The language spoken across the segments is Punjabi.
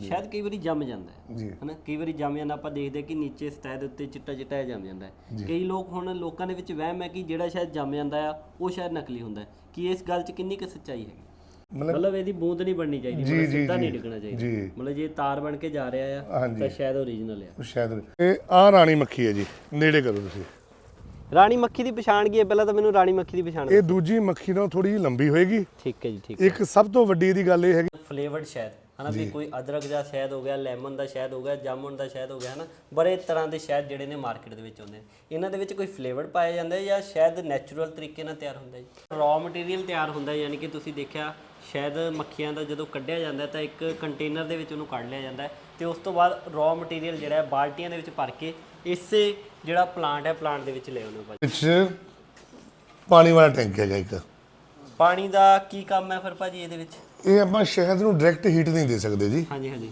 ਸ਼ਾਇਦ ਕਈ ਵਾਰੀ ਜੰਮ ਜਾਂਦਾ ਹੈ ਹਨਾ? ਕਈ ਵਾਰੀ ਜੰਮ ਜਾਂਦਾ ਆਪਾਂ ਦੇਖਦੇ ਕਿ ਨੀਚੇ ਸਤਹ ਦੇ ਉੱਤੇ ਚਿੱਟਾ ਚਿੱਟਾ ਜੰਮ ਜਾਂਦਾ ਹੈ। ਕਈ ਲੋਕ ਹੁਣ ਲੋਕਾਂ ਦੇ ਵਿੱਚ ਵਹਿਮ ਹੈ ਕਿ ਜਿਹੜਾ ਸ਼ਾਇਦ ਜੰਮ ਜਾਂਦਾ ਆ ਉਹ ਸ਼ਾਇਦ ਨਕਲੀ ਹੁੰਦਾ ਹੈ। ਕੀ ਇਸ ਗੱਲ 'ਚ ਕਿੰਨੀ ਕੁ ਸੱਚਾਈ ਹੈਗੀ? ਮਤਲਬ ਇਹਦੀ ਬੂੰਦ ਨਹੀਂ ਬਣਨੀ ਚਾਹੀਦੀ ਜੀ, ਮਤਲਬ ਸਿੱਧਾ ਨਹੀਂ ਡਿੱਗਣਾ ਚਾਹੀਦਾ। ਮਤਲਬ ਜੇ ਤਾਰ ਬਣ ਕੇ ਜਾ ਰਿਹਾ ਆ ਤਾਂ ਸ਼ਾਇਦ ਓਰੀਜਨਲ ਆ। ਉਹ ਸ਼ਾਇਦ ਇਹ ਆ ਰਾਣੀ ਮੱਖੀ ਹੈ ਜੀ ਨੇੜੇ ਕਰੋ ਤੁਸੀਂ। ਰਾਣੀ ਮੱਖੀ ਦੀ ਪਛਾਣ ਕੀ ਹੈ? ਪਹਿਲਾਂ ਤਾਂ ਮੈਨੂੰ ਰਾਣੀ ਮੱਖੀ ਦੀ ਪਛਾਣ ਇਹ ਦੂਜੀ ਮੱਖੀ ਨਾਲੋਂ ਥੋੜੀ ਜਿਹੀ ਲੰਬੀ ਹੋਏਗੀ। ਠੀਕ ਹੈ ਜੀ ਠੀਕ ਇੱਕ ਸਭ ਤੋਂ ਵੱਡੀ ਇਹਦੀ ਗੱਲ ਇਹ ਹੈਗੀ ਫਲੇਵਰਡ ਸ਼ਹਿਦ ਹਨਾ ਵੀ ਕੋਈ ਅਦਰਕ ਦਾ ਸ਼ਹਿਦ ਹੋ ਗਿਆ ਲੈਮਨ ਦਾ ਸ਼ਹਿਦ ਹੋ ਗਿਆ ਜਾਮੁਨ ਦਾ ਸ਼ਹਿਦ ਹੋ ਗਿਆ ਹਨਾ ਬੜੇ ਤਰ੍ਹਾਂ ਦੇ ਸ਼ਹਿਦ ਜਿਹੜੇ ਨੇ ਮਾਰਕੀਟ ਦੇ ਵਿੱਚ ਆਉਂਦੇ ਨੇ। ਇਹਨਾਂ ਦੇ ਵਿੱਚ ਕੋਈ ਫਲੇਵਰਡ ਪਾਇਆ ਜਾਂਦਾ ਹੈ ਜਾਂ ਸ਼ਹਿਦ ਨੈਚੁਰਲ ਤਰੀਕੇ ਨਾਲ ਤਿਆਰ ਹੁੰਦਾ ਹੈ ਰॉ ਮਟੀਰੀਅਲ ਤਿਆਰ ਹੁੰਦਾ ਹੈ ਯਾਨੀ ਕਿ ਤੁਸੀਂ ਦੇਖਿਆ ਸ਼ਹਿਦ ਮੱਖੀਆਂ ਦਾ ਜਦੋਂ ਕੱਢਿਆ ਜਾਂਦਾ ਤਾਂ ਇੱਕ ਕੰਟੇਨਰ ਦੇ ਵਿੱਚ ਉਹਨੂੰ ਕੱਢ ਲਿਆ ਜਾਂਦਾ ਤੇ ਉਸ ਤੋਂ ਬਾਅਦ ਰॉ ਮਟੀਰੀਅਲ ਜਿਹੜਾ ਹੈ ਬਾਲਟੀਆਂ ਦੇ ਵਿੱਚ ਭਰ ਕੇ ਇਸੇ ਜਿਹੜਾ ਪਲਾਂਟ ਹੈ ਪਲਾਂਟ ਦੇ ਵਿੱਚ ਲੈ ਆਉਂਦੇ ਹੋ ਭਾਜੀ। ਵਿੱਚ ਪਾਣੀ ਵਾਲਾ ਟੈਂਕ ਹੈਗਾ ਇੱਕ। ਪਾਣੀ ਦਾ ਕੀ ਕੰਮ ਹੈ ਫਿਰ ਭਾਜੀ ਇਹਦੇ ਵਿੱਚ? ਇਹ ਆਪਾਂ ਸ਼ਹਿਦ ਨੂੰ ਡਾਇਰੈਕਟ ਹੀਟ ਨਹੀਂ ਦੇ ਸਕਦੇ ਜੀ। ਹਾਂਜੀ ਹਾਂਜੀ।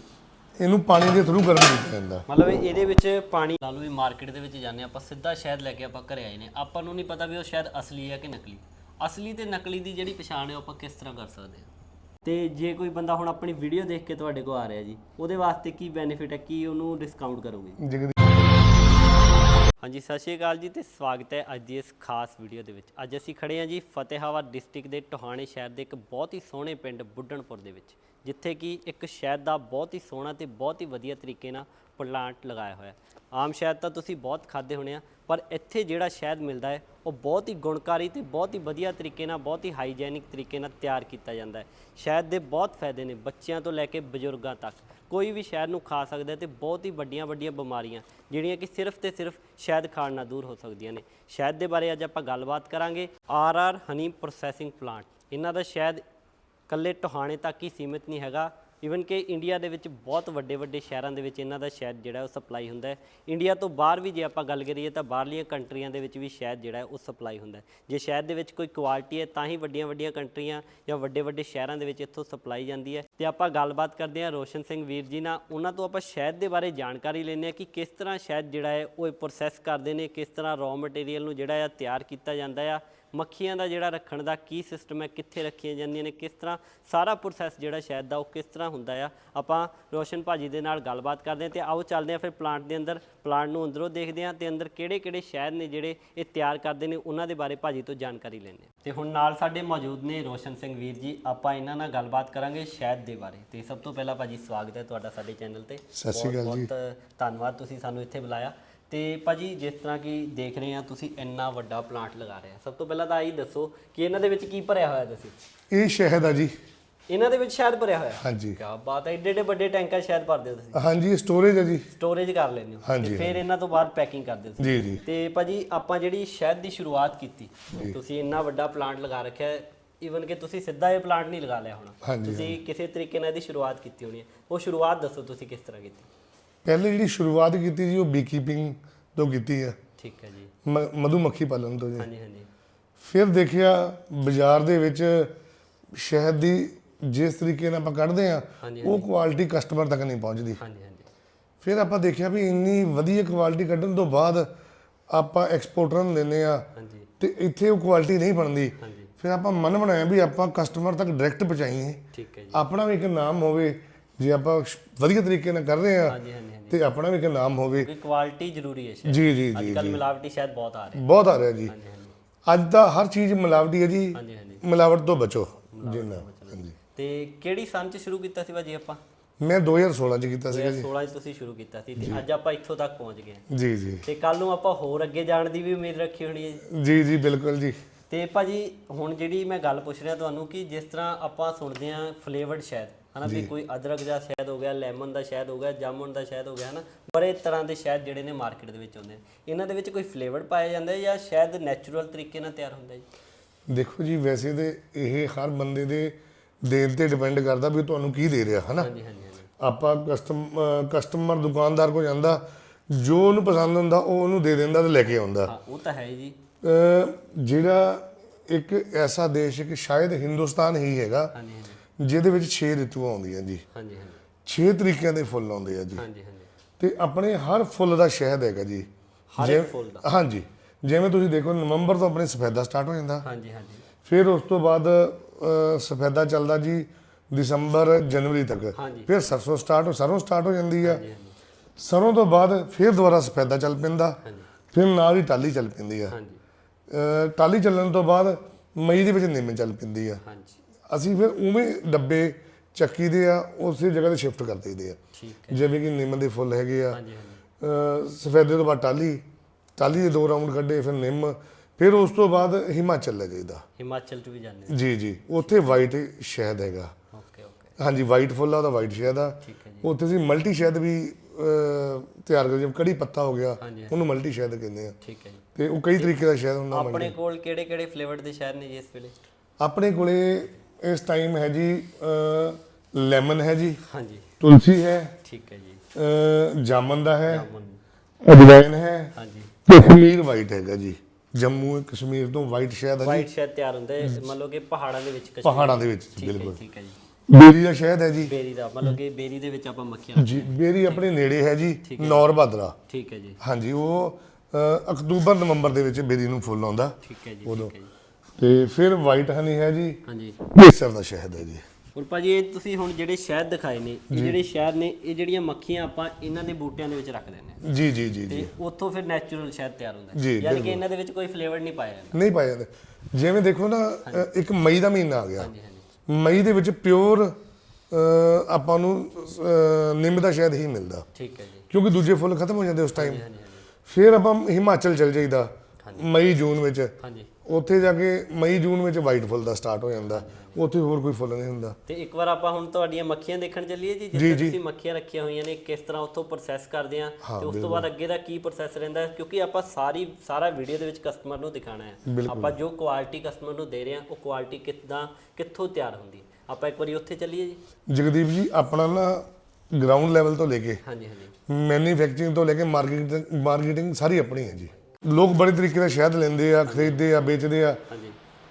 ਇਹਨੂੰ ਪਾਣੀ ਦੇ ਥਰੂ ਗਰਮ ਕੀਤਾ ਜਾਂਦਾ। ਮਤਲਬ ਇਹ- ਇਹਦੇ ਵਿੱਚ ਪਾਣੀ ਲਾ ਲਓ ਵੀ ਮਾਰਕੀਟ ਦੇ ਵਿੱਚ ਜਾਂਦੇ ਆਪਾਂ ਸਿੱਧਾ ਸ਼ਹਿਦ ਲੈ ਕੇ ਆਪਾਂ ਘਰੇ ਆਏ ਨੇ। ਆਪਾਂ ਨੂੰ ਨਹੀਂ ਪਤਾ ਵੀ ਉਹ ਸ਼ਹਿਦ ਅਸਲੀ ਹੈ ਕਿ ਨਕਲੀ। ਅਸਲੀ ਤੇ ਨਕਲੀ ਦੀ ਜਿਹੜੀ ਪਛਾਣ ਹੈ ਉਹ ਆਪਾਂ ਕਿਸ ਤਰ੍ਹਾਂ ਕਰ ਸਕਦੇ ਹਾਂ। ਤੇ ਜੇ ਕੋਈ ਬੰਦਾ ਹੁਣ ਆਪਣੀ ਵੀਡੀਓ ਦੇਖ ਕੇ ਤੁਹਾਡੇ ਕੋਲ ਆ ਰਿਹਾ ਜੀ ਉਹਦੇ ਵਾਸਤੇ ਕੀ ਬੈਨੀਫਿਟ ਹੈ? ਕੀ ਉਹਨੂੰ ਡਿਸਕਾਊਂਟ ਕਰੋਗੇ? ਹਾਂਜੀ, ਸਤਿ ਸ਼੍ਰੀ ਅਕਾਲ ਜੀ ਤੇ ਸਵਾਗਤ ਹੈ ਅੱਜ ਦੀ ਇਸ ਖਾਸ ਵੀਡੀਓ ਦੇ ਵਿੱਚ। ਅੱਜ ਅਸੀਂ ਖੜੇ ਹਾਂ ਜੀ ਫਤਿਹਾਬਾਦ ਡਿਸਟ੍ਰਿਕਟ ਦੇ ਟੋਹਾਣੇ ਸ਼ਹਿਰ ਦੇ ਇੱਕ ਬਹੁਤ ਹੀ ਸੋਹਣੇ ਪਿੰਡ ਬੁੱਢਣਪੁਰ ਦੇ ਵਿੱਚ, ਜਿੱਥੇ ਕਿ ਇੱਕ ਸ਼ਹਿਦ ਦਾ ਬਹੁਤ ਹੀ ਸੋਹਣਾ ਤੇ ਬਹੁਤ ਹੀ ਵਧੀਆ ਤਰੀਕੇ ਨਾਲ ਪਲਾਂਟ ਲਗਾਇਆ ਹੋਇਆ ਆਮ ਸ਼ਹਿਦ ਤਾਂ ਤੁਸੀਂ ਬਹੁਤ ਖਾਦੇ ਹੋਣੇ ਆ, ਪਰ ਇੱਥੇ ਜਿਹੜਾ ਸ਼ਹਿਦ ਮਿਲਦਾ ਹੈ, ਉਹ ਬਹੁਤ ਹੀ ਗੁਣਕਾਰੀ ਤੇ ਬਹੁਤ ਹੀ ਵਧੀਆ ਤਰੀਕੇ ਨਾਲ, ਬਹੁਤ ਹੀ ਹਾਈਜੈਨਿਕ ਤਰੀਕੇ ਨਾਲ ਤਿਆਰ ਕੀਤਾ ਜਾਂਦਾ ਹੈ। ਸ਼ਹਿਦ ਦੇ ਬਹੁਤ ਫਾਇਦੇ ਨੇ ਬੱਚਿਆਂ ਤੋਂ ਲੈ ਕੇ ਬਜ਼ੁਰਗਾਂ ਤੱਕ। ਕੋਈ ਵੀ ਸ਼ਹਿਦ ਨੂੰ ਖਾ ਸਕਦਾ ਹੈ ਤੇ ਬਹੁਤ ਹੀ ਵੱਡੀਆਂ ਵੱਡੀਆਂ ਬਿਮਾਰੀਆਂ ਜਿਹੜੀਆਂ ਕਿ ਸਿਰਫ ਤੇ ਸਿਰਫ ਸ਼ਹਿਦ ਖਾਣ ਨਾਲ ਦੂਰ ਹੋ ਸਕਦੀਆਂ ਨੇ। ਸ਼ਹਿਦ ਦੇ ਬਾਰੇ ਅੱਜ ਆਪਾਂ ਗੱਲਬਾਤ ਕਰਾਂਗੇ। R R honey processing plant. ਇਹਨਾਂ ਦਾ ਸ਼ਹਿਦ ਕੱਲੇ ਟੋਹਾਣੇ ਤੱਕ ਹੀ ਸੀਮਿਤ ਨਹੀਂ ਹੈਗਾ। ਇਵਨ ਕਿ ਇੰਡੀਆ ਦੇ ਵਿੱਚ ਬਹੁਤ ਵੱਡੇ ਵੱਡੇ ਸ਼ਹਿਰਾਂ ਦੇ ਵਿੱਚ ਇਹਨਾਂ ਦਾ ਸ਼ਹਿਦ ਜਿਹੜਾ ਉਹ ਸਪਲਾਈ ਹੁੰਦਾ ਹੈ। ਇੰਡੀਆ ਤੋਂ ਬਾਹਰ ਵੀ ਜੇ ਆਪਾਂ ਗੱਲ ਕਰੀਏ ਤਾਂ ਬਾਹਰਲੀਆਂ ਕੰਟਰੀਆਂ ਦੇ ਵਿੱਚ ਵੀ ਸ਼ਹਿਦ ਜਿਹੜਾ ਉਹ ਸਪਲਾਈ ਹੁੰਦਾ ਹੈ। ਜੇ ਸ਼ਹਿਦ ਦੇ ਵਿੱਚ ਕੋਈ ਕੁਆਲਿਟੀ ਹੈ ਤਾਂ ਹੀ ਵੱਡੀਆਂ ਵੱਡੀਆਂ ਕੰਟਰੀਆਂ ਜਾਂ ਵੱਡੇ ਵੱਡੇ ਸ਼ਹਿਰਾਂ ਦੇ ਵਿੱਚ ਇੱਥੋਂ ਸਪਲਾਈ ਜਾਂਦੀ ਹੈ। ਤੇ ਆਪਾਂ ਗੱਲਬਾਤ ਕਰਦੇ ਹਾਂ ਰੋਸ਼ਨ ਸਿੰਘ ਵੀਰ ਜੀ ਨਾਲ। ਉਹਨਾਂ ਤੋਂ ਆਪਾਂ ਸ਼ਹਿਦ ਦੇ ਬਾਰੇ ਜਾਣਕਾਰੀ ਲੈਂਦੇ ਹਾਂ ਕਿ ਕਿਸ ਤਰ੍ਹਾਂ ਸ਼ਹਿਦ ਜਿਹੜਾ ਹੈ ਉਹ ਪ੍ਰੋਸੈਸ ਕਰਦੇ ਨੇ, ਕਿਸ ਤਰ੍ਹਾਂ ਰॉ ਮਟੀਰੀਅਲ ਨੂੰ ਜਿਹੜਾ ਹੈ ਤਿਆਰ ਕੀਤਾ ਜਾਂਦਾ ਆ। ਮੱਖੀਆਂ ਦਾ ਜਿਹੜਾ ਰੱਖਣ ਦਾ ਕੀ ਸਿਸਟਮ ਹੈ ਕਿੱਥੇ ਰੱਖੀਆਂ ਜਾਂਦੀਆਂ ਨੇ ਕਿਸ ਤਰ੍ਹਾਂ ਸਾਰਾ ਪ੍ਰੋਸੈਸ ਜਿਹੜਾ ਸ਼ਹਿਦ ਦਾ ਉਹ ਕਿਸ ਤਰ੍ਹਾਂ ਹੁੰਦਾ ਆ। ਆਪਾਂ ਰੋਸ਼ਨ ਭਾਜੀ ਦੇ ਨਾਲ ਗੱਲਬਾਤ ਕਰਦੇ ਹਾਂ ਤੇ ਆਓ ਚੱਲਦੇ ਹਾਂ ਫਿਰ ਪਲਾਂਟ ਦੇ ਅੰਦਰ। ਪਲਾਂਟ ਨੂੰ ਅੰਦਰੋਂ ਦੇਖਦੇ ਹਾਂ ਤੇ ਅੰਦਰ ਕਿਹੜੇ ਕਿਹੜੇ ਸ਼ਹਿਦ ਨੇ ਜਿਹੜੇ ਇਹ ਤਿਆਰ ਕਰਦੇ ਨੇ ਉਹਨਾਂ ਦੇ ਬਾਰੇ ਭਾਜੀ ਤੋਂ ਜਾਣਕਾਰੀ ਲੈਂਦੇ ਹਾਂ। ਤੇ ਹੁਣ ਨਾਲ ਸਾਡੇ ਮੌਜੂਦ ਨੇ ਰੋਸ਼ਨ ਸਿੰਘ ਵੀਰ ਜੀ ਆਪਾਂ ਇਹਨਾਂ ਨਾਲ ਗੱਲਬਾਤ ਕਰਾਂਗੇ ਸ਼ਹਿਦ ਦੇ ਬਾਰੇ। ਤੇ ਸਭ ਤੋਂ ਪਹਿਲਾਂ ਭਾਜੀ ਸਵਾਗਤ ਹੈ ਤੁਹਾਡਾ ਸਾਡੇ ਚੈਨਲ ਤੇ। ਸਤਿ ਸ਼੍ਰੀ ਅਕਾਲ ਜੀ। ਬਹੁਤ ਧੰਨਵਾਦ ਤੁਸੀਂ ਸਾਨੂੰ ਇੱਥੇ ਬੁਲਾਇਆ। ਤੇ ਭਾਜੀ ਜਿਸ ਤਰ੍ਹਾਂ ਕਿ ਦੇਖ ਰਹੇ ਆ ਤੁਸੀਂ ਇੰਨਾ ਵੱਡਾ ਪਲਾਂਟ ਲਗਾ ਰਹੇ ਆ ਸਭ ਤੋਂ ਪਹਿਲਾਂ ਤਾਂ ਆਹੀ ਦੱਸੋ ਕਿ ਇਹਨਾਂ ਦੇ ਵਿੱਚ ਕੀ ਭਰਿਆ ਹੋਇਆ ਤੁਸੀਂ? ਇਹ ਸ਼ਹਿਦ ਆ ਜੀ। ਇਹਨਾਂ ਦੇ ਵਿੱਚ ਸ਼ਾਇਦ ਭਰਿਆ ਹੋਇਆ? ਹਾਂਜੀ। ਕੀ ਬਾਤ ਹੈ ਏਡੇ ਏਡੇ ਵੱਡੇ ਟੈਂਕਰ ਸ਼ਾਇਦ ਭਰਦੇ ਹੋ ਤੁਸੀਂ? ਹਾਂਜੀ ਸਟੋਰੇਜ ਹੈ ਜੀ। ਸਟੋਰੇਜ ਕਰ ਲੈਂਦੇ ਹੋ। ਹਾਂਜੀ, ਤੇ ਫਿਰ ਇਹਨਾਂ ਤੋਂ ਬਾਅਦ ਪੈਕਿੰਗ ਕਰਦੇ ਹੋ ਤੁਸੀਂ। ਜੀ ਜੀ। ਤੇ ਭਾਜੀ ਆਪਾਂ ਜਿਹੜੀ ਸ਼ਹਿਦ ਦੀ ਸ਼ੁਰੂਆਤ ਕੀਤੀ ਤੁਸੀਂ ਇੰਨਾ ਵੱਡਾ ਪਲਾਂਟ ਲਗਾ ਰੱਖਿਆ ਈਵਨ ਕਿ ਤੁਸੀਂ ਸਿੱਧਾ ਇਹ ਪਲਾਂਟ ਨਹੀਂ ਲਗਾ ਲਿਆ ਹੋਣਾ। ਹਾਂਜੀ, ਤੁਸੀਂ ਕਿਸੇ ਤਰੀਕੇ ਨਾਲ ਇਹਦੀ ਸ਼ੁਰੂਆਤ ਕੀਤੀ ਹੋਣੀ ਹੈ। ਉਹ ਸ਼ੁਰੂਆਤ ਦੱਸੋ ਤੁਸੀਂ ਕਿਸ ਤਰ੍ਹਾਂ ਕੀਤੀ? ਪਹਿਲੇ ਜਿਹੜੀ ਸ਼ੁਰੂਆਤ ਕੀਤੀ ਜੀ ਉਹ ਬੀ ਕੀਪਿੰਗ ਤੋਂ ਕੀਤੀ ਹੈ ਠੀਕ ਹੈ ਜੀ। ਮਧੂ ਮੱਖੀ ਪਾਲਣ ਤੋਂ ਜੀ। ਹਾਂਜੀ ਹਾਂਜੀ। ਫਿਰ ਦੇਖਿਆ ਬਾਜ਼ਾਰ ਦੇ ਵਿੱਚ ਸ਼ਹਿਦ ਦੀ ਜਿਸ ਤਰੀਕੇ ਨਾਲ ਆਪਾਂ ਕੱਢਦੇ ਆ ਉਹ ਕੁਆਲਿਟੀ ਕਸਟਮਰ ਤੱਕ ਨਹੀਂ ਪਹੁੰਚਦੀ। ਹਾਂਜੀ ਹਾਂਜੀ। ਫਿਰ ਆਪਾਂ ਦੇਖਿਆ ਵੀ ਇੰਨੀ ਵਧੀਆ ਕੁਆਲਿਟੀ ਕੱਢਣ ਤੋਂ ਬਾਅਦ ਆਪਾਂ ਐਕਸਪੋਰਟਰਾਂ ਨੂੰ ਦਿੰਦੇ ਆ ਹਾਂਜੀ। ਤੇ ਇੱਥੇ ਉਹ ਕੁਆਲਿਟੀ ਨਹੀਂ ਬਣਦੀ। ਹਾਂਜੀ। ਫਿਰ ਆਪਾਂ ਮਨ ਬਣਾਇਆ ਵੀ ਆਪਾਂ ਕਸਟਮਰ ਤੱਕ ਡਾਇਰੈਕਟ ਪਹੁੰਚਾਈਏ। ਠੀਕ ਹੈ ਜੀ। ਆਪਣਾ ਵੀ ਇੱਕ ਨਾਮ ਹੋਵੇ ਜੇ ਆਪਾਂ ਵਧੀਆ ਤਰੀਕੇ ਨਾਲ ਕਰ ਰਹੇ ਆ ਹਾਂਜੀ ਹਾਂਜੀ ਹਾਂਜੀ। ਤੇ ਆਪਣਾ ਵੀ ਇੱਕ ਨਾਮ ਹੋਵੇ। ਕਿਉਂਕਿ ਕੁਆਲਿਟੀ ਜ਼ਰੂਰੀ ਹੈ ਸ਼ਾਇਦ। ਜੀ ਜੀ ਅੱਜ ਜੀ। ਕੱਲ ਮਿਲਾਵਟੀ ਸ਼ਾਇਦ ਬਹੁਤ ਆ ਰਹੀ ਬਹੁਤ ਆ ਰਿਹਾ ਜੀ। ਅੱਜ ਤਾਂ ਹਰ ਚੀਜ਼ ਮਿਲਾਵਟੀ ਹੈ ਜੀ। ਹਾਂਜੀ ਹਾਂਜੀ। ਮਿਲਾਵਟ ਤੋਂ ਬਚੋ। ਜੀ ਨਾ। ਹਾਂਜੀ। ਤੇ ਕਿਹੜੀ ਸੰਨ ਚ ਸ਼ੁਰੂ ਕੀਤਾ ਸੀ ਭਾਜੀ ਆਪਾਂ? ਮੈਂ 2016 ਚ ਕੀਤਾ ਸੀਗਾ ਜੀ। 2016 ਚ ਤੁਸੀਂ ਸ਼ੁਰੂ ਕੀਤਾ ਸੀ ਤੇ ਅੱਜ ਆਪਾਂ ਇੱਥੋਂ ਤੱਕ ਪਹੁੰਚ ਗਏ। ਜੀ ਜੀ। ਤੇ ਕੱਲ ਨੂੰ ਆਪਾਂ ਹੋਰ ਅੱਗੇ ਜਾਣ ਦੀ ਵੀ ਉਮੀਦ ਰੱਖੀ ਹੋਣੀ ਹੈ ਜੀ। ਜੀ ਜੀ ਬਿਲਕੁਲ ਜੀ। ਤੇ ਭਾਜੀ ਹੁਣ ਜਿਹੜੀ ਮੈਂ ਗੱਲ ਪੁੱਛ ਰਿਹਾ ਤੁਹਾਨੂੰ ਕਿ ਜਿਸ ਤਰ੍ਹਾਂ ਆਪਾਂ ਸੁਣਦੇ ਆਂ ਫਲੇਵਰਡ ਸ਼ਹਿਦ ਹਨਾ ਵੀ ਕੋਈ ਅਦਰਕ ਦਾ ਸ਼ਹਿਦ ਹੋ ਗਿਆ ਲੈਮਨ ਦਾ ਸ਼ਹਿਦ ਹੋ ਗਿਆ ਜਾਮੁਨ ਦਾ ਸ਼ਹਿਦ ਹੋ ਗਿਆ ਹਨਾ ਬੜੇ ਤਰ੍ਹਾਂ ਦੇ ਸ਼ਹਿਦ ਜਿਹੜੇ ਨੇ ਮਾਰਕੀਟ ਦੇ ਵਿੱਚ ਆਉਂਦੇ ਨੇ। ਇਹਨਾਂ ਦੇ ਵਿੱਚ ਕੋਈ ਫਲੇਵਰਡ ਪਾਇਆ ਜਾਂਦਾ ਹੈ ਜਾਂ ਸ਼ਹਿਦ ਨੈਚੁਰਲ ਤਰੀਕੇ ਨਾਲ ਤਿਆਰ ਹੁੰਦਾ ਜੀ? ਦੇਖੋ ਜੀ ਵੈਸੇ ਤੇ ਇਹ ਹਰ ਬੰਦੇ ਦੇ ਦੇਣ ਤੇ ਡਿਪੈਂਡ ਕਰਦਾ ਵੀ ਤੁਹਾਨੂੰ ਕੀ ਦੇ ਰਿਹਾ ਹਨਾ? ਹਾਂਜੀ ਹਾਂਜੀ ਹਾਂਜੀ। ਆਪਾਂ ਕਸਟਮ ਕਸਟਮਰ ਦੁਕਾਨਦਾਰ ਕੋ ਜਾਂਦਾ ਜੋ ਉਹਨੂੰ ਪਸੰਦ ਹੁੰਦਾ ਉਹ ਉਹਨੂੰ ਦੇ ਦਿੰਦਾ ਤੇ ਲੈ ਕੇ ਆਉਂਦਾ। ਹਾਂ ਉਹ ਤਾਂ ਹੈ ਜੀ। ਜਿਹੜਾ ਇੱਕ ਐਸਾ ਦੇਸ਼ ਹੈ ਕਿ ਸ਼ਾਇਦ ਹਿੰਦੁਸਤਾਨ ਹੀ ਹੈਗਾ ਹਾਂਜੀ। ਜਿਹਦੇ ਵਿੱਚ 6 ਰਿਤੂਆਂ ਆਉਂਦੀਆਂ ਜੀ। ਹਾਂਜੀ ਹਾਂਜੀ। 6 ਤਰੀਕਿਆਂ ਦੇ ਫੁੱਲ ਆਉਂਦੇ ਆ ਜੀ। ਹਾਂਜੀ ਹਾਂਜੀ। ਤੇ ਆਪਣੇ ਹਰ ਫੁੱਲ ਦਾ ਸ਼ਹਿਦ ਹੈਗਾ ਜੀ। ਹਰ ਫੁੱਲ ਦਾ? ਹਾਂਜੀ। ਜਿਵੇਂ ਤੁਸੀਂ ਦੇਖੋ ਨਵੰਬਰ ਤੋਂ ਆਪਣੇ ਸਫੈਦਾ ਸਟਾਰਟ ਹੋ ਜਾਂਦਾ। ਹਾਂਜੀ ਹਾਂਜੀ। ਫਿਰ ਉਸ ਤੋਂ ਬਾਅਦ ਸਫੈਦਾ ਚੱਲਦਾ ਜੀ ਦਸੰਬਰ ਜਨਵਰੀ ਤੱਕ। ਹਾਂਜੀ। ਫਿਰ ਸਰਸੋਂ ਸਟਾਰਟ ਹੋ ਸਰੋਂ ਸਟਾਰਟ ਹੋ ਜਾਂਦੀ ਆ। ਸਰੋਂ ਤੋਂ ਬਾਅਦ ਫਿਰ ਦੁਬਾਰਾ ਸਫੈਦਾ ਚੱਲ ਪੈਂਦਾ। ਹਾਂਜੀ। ਫਿਰ ਨਾਲ ਹੀ ਟਾਲੀ ਚੱਲ ਪੈਂਦੀ ਆ। ਹਾਂਜੀ। ਟਾਲੀ ਚੱਲਣ ਤੋਂ ਬਾਅਦ ਮਈ ਦੇ ਵਿੱਚ ਨਿੰਮ ਚੱਲ ਪੈਂਦੀ ਆ। ਹਾਂਜੀ। ਅਸੀਂ ਫਿਰ ਉਵੇਂ ਡੱਬੇ ਚੱਕੀ ਦੇ ਆ ਉਸੇ ਜਗ੍ਹਾ ਤੇ ਸ਼ਿਫਟ ਕਰ ਦਈਦੇ ਆ। ਜਿਵੇਂ ਕਿ ਨਿੰਮ ਦੇ ਫੁੱਲ ਹੈਗੇ ਆ। ਸਫੈਦੇ ਤੋਂ ਬਾਅਦ ਟਾਲੀ ਟਾਲੀ ਦੇ ਦੋ ਰਾਉਂਡ ਕੱਢੇ ਫਿਰ ਨਿੰਮ ਫਿਰ ਉਸ ਤੋਂ ਬਾਅਦ ਹਿਮਾਚਲ ਲੈ ਜਾਈਦਾ। ਹਿਮਾਚਲ ਚ ਵੀ ਜਾਂਦੇ ਜੀ ਜੀ। ਉੱਥੇ ਵਾਈਟ ਸ਼ਹਿਦ ਹੈਗਾ। Okay okay. ਹਾਂਜੀ ਵਾਈਟ ਫੁੱਲ ਆ ਉਹਦਾ ਵਾਈਟ ਸ਼ਹਿਦ ਆ। ਉੱਥੇ ਅਸੀਂ ਮਲਟੀ ਸ਼ਹਿਦ ਵੀ ਤਿਆਰ ਕਰ ਜਿਵੇਂ ਕੜੀ ਪੱਤਾ ਹੋ ਗਿਆ ਉਹਨੂੰ ਮਲਟੀ ਸ਼ਹਿਦ ਕਹਿੰਦੇ ਆ। ਠੀਕ ਹੈ ਜੀ। ਤੇ ਉਹ ਕਈ ਤਰੀਕੇ ਦਾ ਸ਼ਹਿਦ ਹੁੰਦਾ ਆਪਣੇ ਕੋਲ ਕਿਹੜੇ ਕਿਹੜੇ ਫਲੇਵਰ ਦੇ ਸ਼ਹਿਰ ਨੇ ਜੀ ਇਸ ਵੇਲੇ? ਆਪਣੇ ਕੋਲੇ ਇਸ ਟਾਈਮ ਹੈ ਜੀ ਲੈਮਨ ਹੈ ਜੀ। ਹਾਂਜੀ। ਤੁਲਸੀ ਹੈ। ਠੀਕ ਹੈ ਜੀ। ਜਾਮਨ ਦਾ ਹੈ। ਜਾਮੁਨ ਅਜਵਾਇਨ ਹੈ। ਹਾਂਜੀ। ਕਸ਼ਮੀਰ ਵਾਈਟ ਹੈਗਾ ਜੀ। ਜੰਮੂ ਕਸ਼ਮੀਰ ਤੋਂ ਵਾਈਟ ਸ਼ਹਿਦ ਹੈ ਜੀ। ਵਾਈਟ ਸ਼ਹਿਦ ਤਿਆਰ ਹੁੰਦਾ ਹੈ। ਮੰਨ ਲਓ ਕਿ ਪਹਾੜਾਂ ਦੇ ਵਿੱਚ ਪਹਾੜਾਂ ਦੇ ਵਿੱਚ ਬਿਲਕੁਲ। ਠੀਕ ਹੈ ਜੀ। ਬੇਰੀ ਦਾ ਸ਼ਹਿਦ ਹੈ ਜੀ। ਬੇਰੀ ਦਾ ਮਤਲਬ ਕਿ ਬੇਰੀ ਦੇ ਵਿੱਚ ਆਪਾਂ ਮੱਖੀਆਂ ਜੀ ਬੇਰੀ ਆਪਣੇ ਨੇੜੇ ਹੈ ਜੀ ਨੌਰ ਭਾਦਰਾ ਠੀਕ ਹੈ ਜੀ। ਹਾਂਜੀ ਉਹ ਅਕਤੂਬਰ ਨਵੰਬਰ ਦੇ ਵਿੱਚ ਬੇਰੀ ਨੂੰ ਫੁੱਲ ਆਉਂਦਾ। ਠੀਕ ਹੈ ਜੀ ਉਦੋਂ। ਤੇ ਫਿਰ ਵਾਈਟ ਹਨੀ ਹੈ ਜੀ। ਹਾਂਜੀ। ਕੇਸਰ ਦਾ ਸ਼ਹਿਦ ਹੈ ਜੀ। ਹੁਣ ਭਾਜੀ ਇਹ ਤੁਸੀਂ ਹੁਣ ਜਿਹੜੇ ਸ਼ਹਿਦ ਦਿਖਾਏ ਨੇ ਇਹ ਜਿਹੜੇ ਸ਼ਹਿਦ ਨੇ ਇਹ ਜਿਹੜੀਆਂ ਮੱਖੀਆਂ ਆਪਾਂ ਇਹਨਾਂ ਦੇ ਬੂਟਿਆਂ ਦੇ ਵਿੱਚ ਰੱਖ ਦਿੰਦੇ ਹਾਂ। ਜੀ ਜੀ ਜੀ ਜੀ। ਤੇ ਉੱਥੋਂ ਫਿਰ ਨੈਚੁਰਲ ਸ਼ਹਿਦ ਤਿਆਰ ਹੁੰਦਾ ਹੈ। ਜੀ, ਯਾਨੀ ਕਿ ਇਹਨਾਂ ਦੇ ਵਿੱਚ ਕੋਈ ਫਲੇਵਰ ਨਹੀਂ ਪਾਇਆ ਜਾਂਦਾ। ਨਹੀਂ ਪਾਇਆ ਜਾਂਦਾ। ਜਿਵੇਂ ਦੇਖੋ ਨਾ ਇੱਕ ਮਈ ਦਾ ਮਹੀਨਾ ਆ ਗਿਆ। ਹਾਂਜੀ ਹਾਂਜੀ। ਮਈ ਦੇ ਵਿੱਚ ਪਿਓਰ ਆਪਾਂ ਨੂੰ ਨਿੰਮ ਦਾ ਸ਼ਹਿਦ ਹੀ ਮਿਲਦਾ। ਠੀਕ ਹੈ ਜੀ। ਕਿਉਂਕਿ ਦੂਜੇ ਫੁੱਲ ਖਤਮ ਹੋ ਜਾਂਦੇ ਉਸ ਟਾਈਮ ਹਾਂਜੀ ਹਾਂਜੀ। ਫਿਰ ਆਪਾਂ ਹਿਮਾਚਲ ਚਲ ਜਾਈਦਾ ਮਈ ਜੂਨ ਵਿੱਚ। ਹਾਂਜੀ। ਉੱਥੇ ਜਾ ਕੇ ਮਈ ਜੂਨ ਵਿੱਚ ਵਾਈਟ ਫੁੱਲ ਦਾ ਸਟਾਰਟ ਹੋ ਜਾਂਦਾ। ਉੱਥੇ ਹੋਰ ਕੋਈ ਫੁੱਲ ਨਹੀਂ ਹੁੰਦਾ। ਤੇ ਇੱਕ ਵਾਰ ਆਪਾਂ ਹੁਣ ਤੁਹਾਡੀਆਂ ਮੱਖੀਆਂ ਦੇਖਣ ਚੱਲੀਏ ਜੀ ਜਿੱਥੇ। ਤੁਸੀਂ ਮੱਖੀਆਂ ਰੱਖੀਆਂ ਹੋਈਆਂ ਨੇ ਕਿਸ ਤਰ੍ਹਾਂ ਉੱਥੋਂ ਪ੍ਰੋਸੈਸ ਕਰਦੇ ਆ ਤੇ ਉਸ ਤੋਂ ਬਾਅਦ ਅੱਗੇ ਦਾ ਕੀ ਪ੍ਰੋਸੈਸ ਰਹਿੰਦਾ ਹੈ? ਕਿਉਂਕਿ ਆਪਾਂ ਸਾਰੀ ਸਾਰਾ ਵੀਡੀਓ ਦੇ ਵਿੱਚ ਕਸਟਮਰ ਨੂੰ ਦਿਖਾਣਾ ਹੈ। ਆਪਾਂ ਜੋ ਕੁਆਲਿਟੀ ਕਸਟਮਰ ਨੂੰ ਦੇ ਰਹੇ ਆ ਉਹ ਕੁਆਲਿਟੀ ਕਿੱਦਾਂ ਕਿੱਥੋਂ ਤਿਆਰ ਹੁੰਦੀ ਆਪਾਂ ਇੱਕ ਵਾਰੀ ਉੱਥੇ ਚੱਲੀਏ ਜੀ। ਜਗਦੀਪ ਜੀ ਆਪਣਾ ਨਾ ਗਰਾਊਂਡ ਲੈਵਲ ਤੋਂ ਲੈ ਕੇ ਹਾਂਜੀ ਹਾਂਜੀ। ਮੈਨੂਫੈਕਚਰਿੰਗ ਤੋਂ ਲੈ ਕੇ ਮਾਰਕੀਟ ਮਾਰਕੀਟਿੰਗ ਸਾਰੀ ਆਪਣੀ ਹੈ ਜੀ। ਲੋਕ ਬੜੇ ਤਰੀਕੇ ਦਾ ਸ਼ਹਿਦ ਲੈਂਦੇ ਆ ਖਰੀਦਦੇ ਆ ਵੇਚਦੇ ਆ।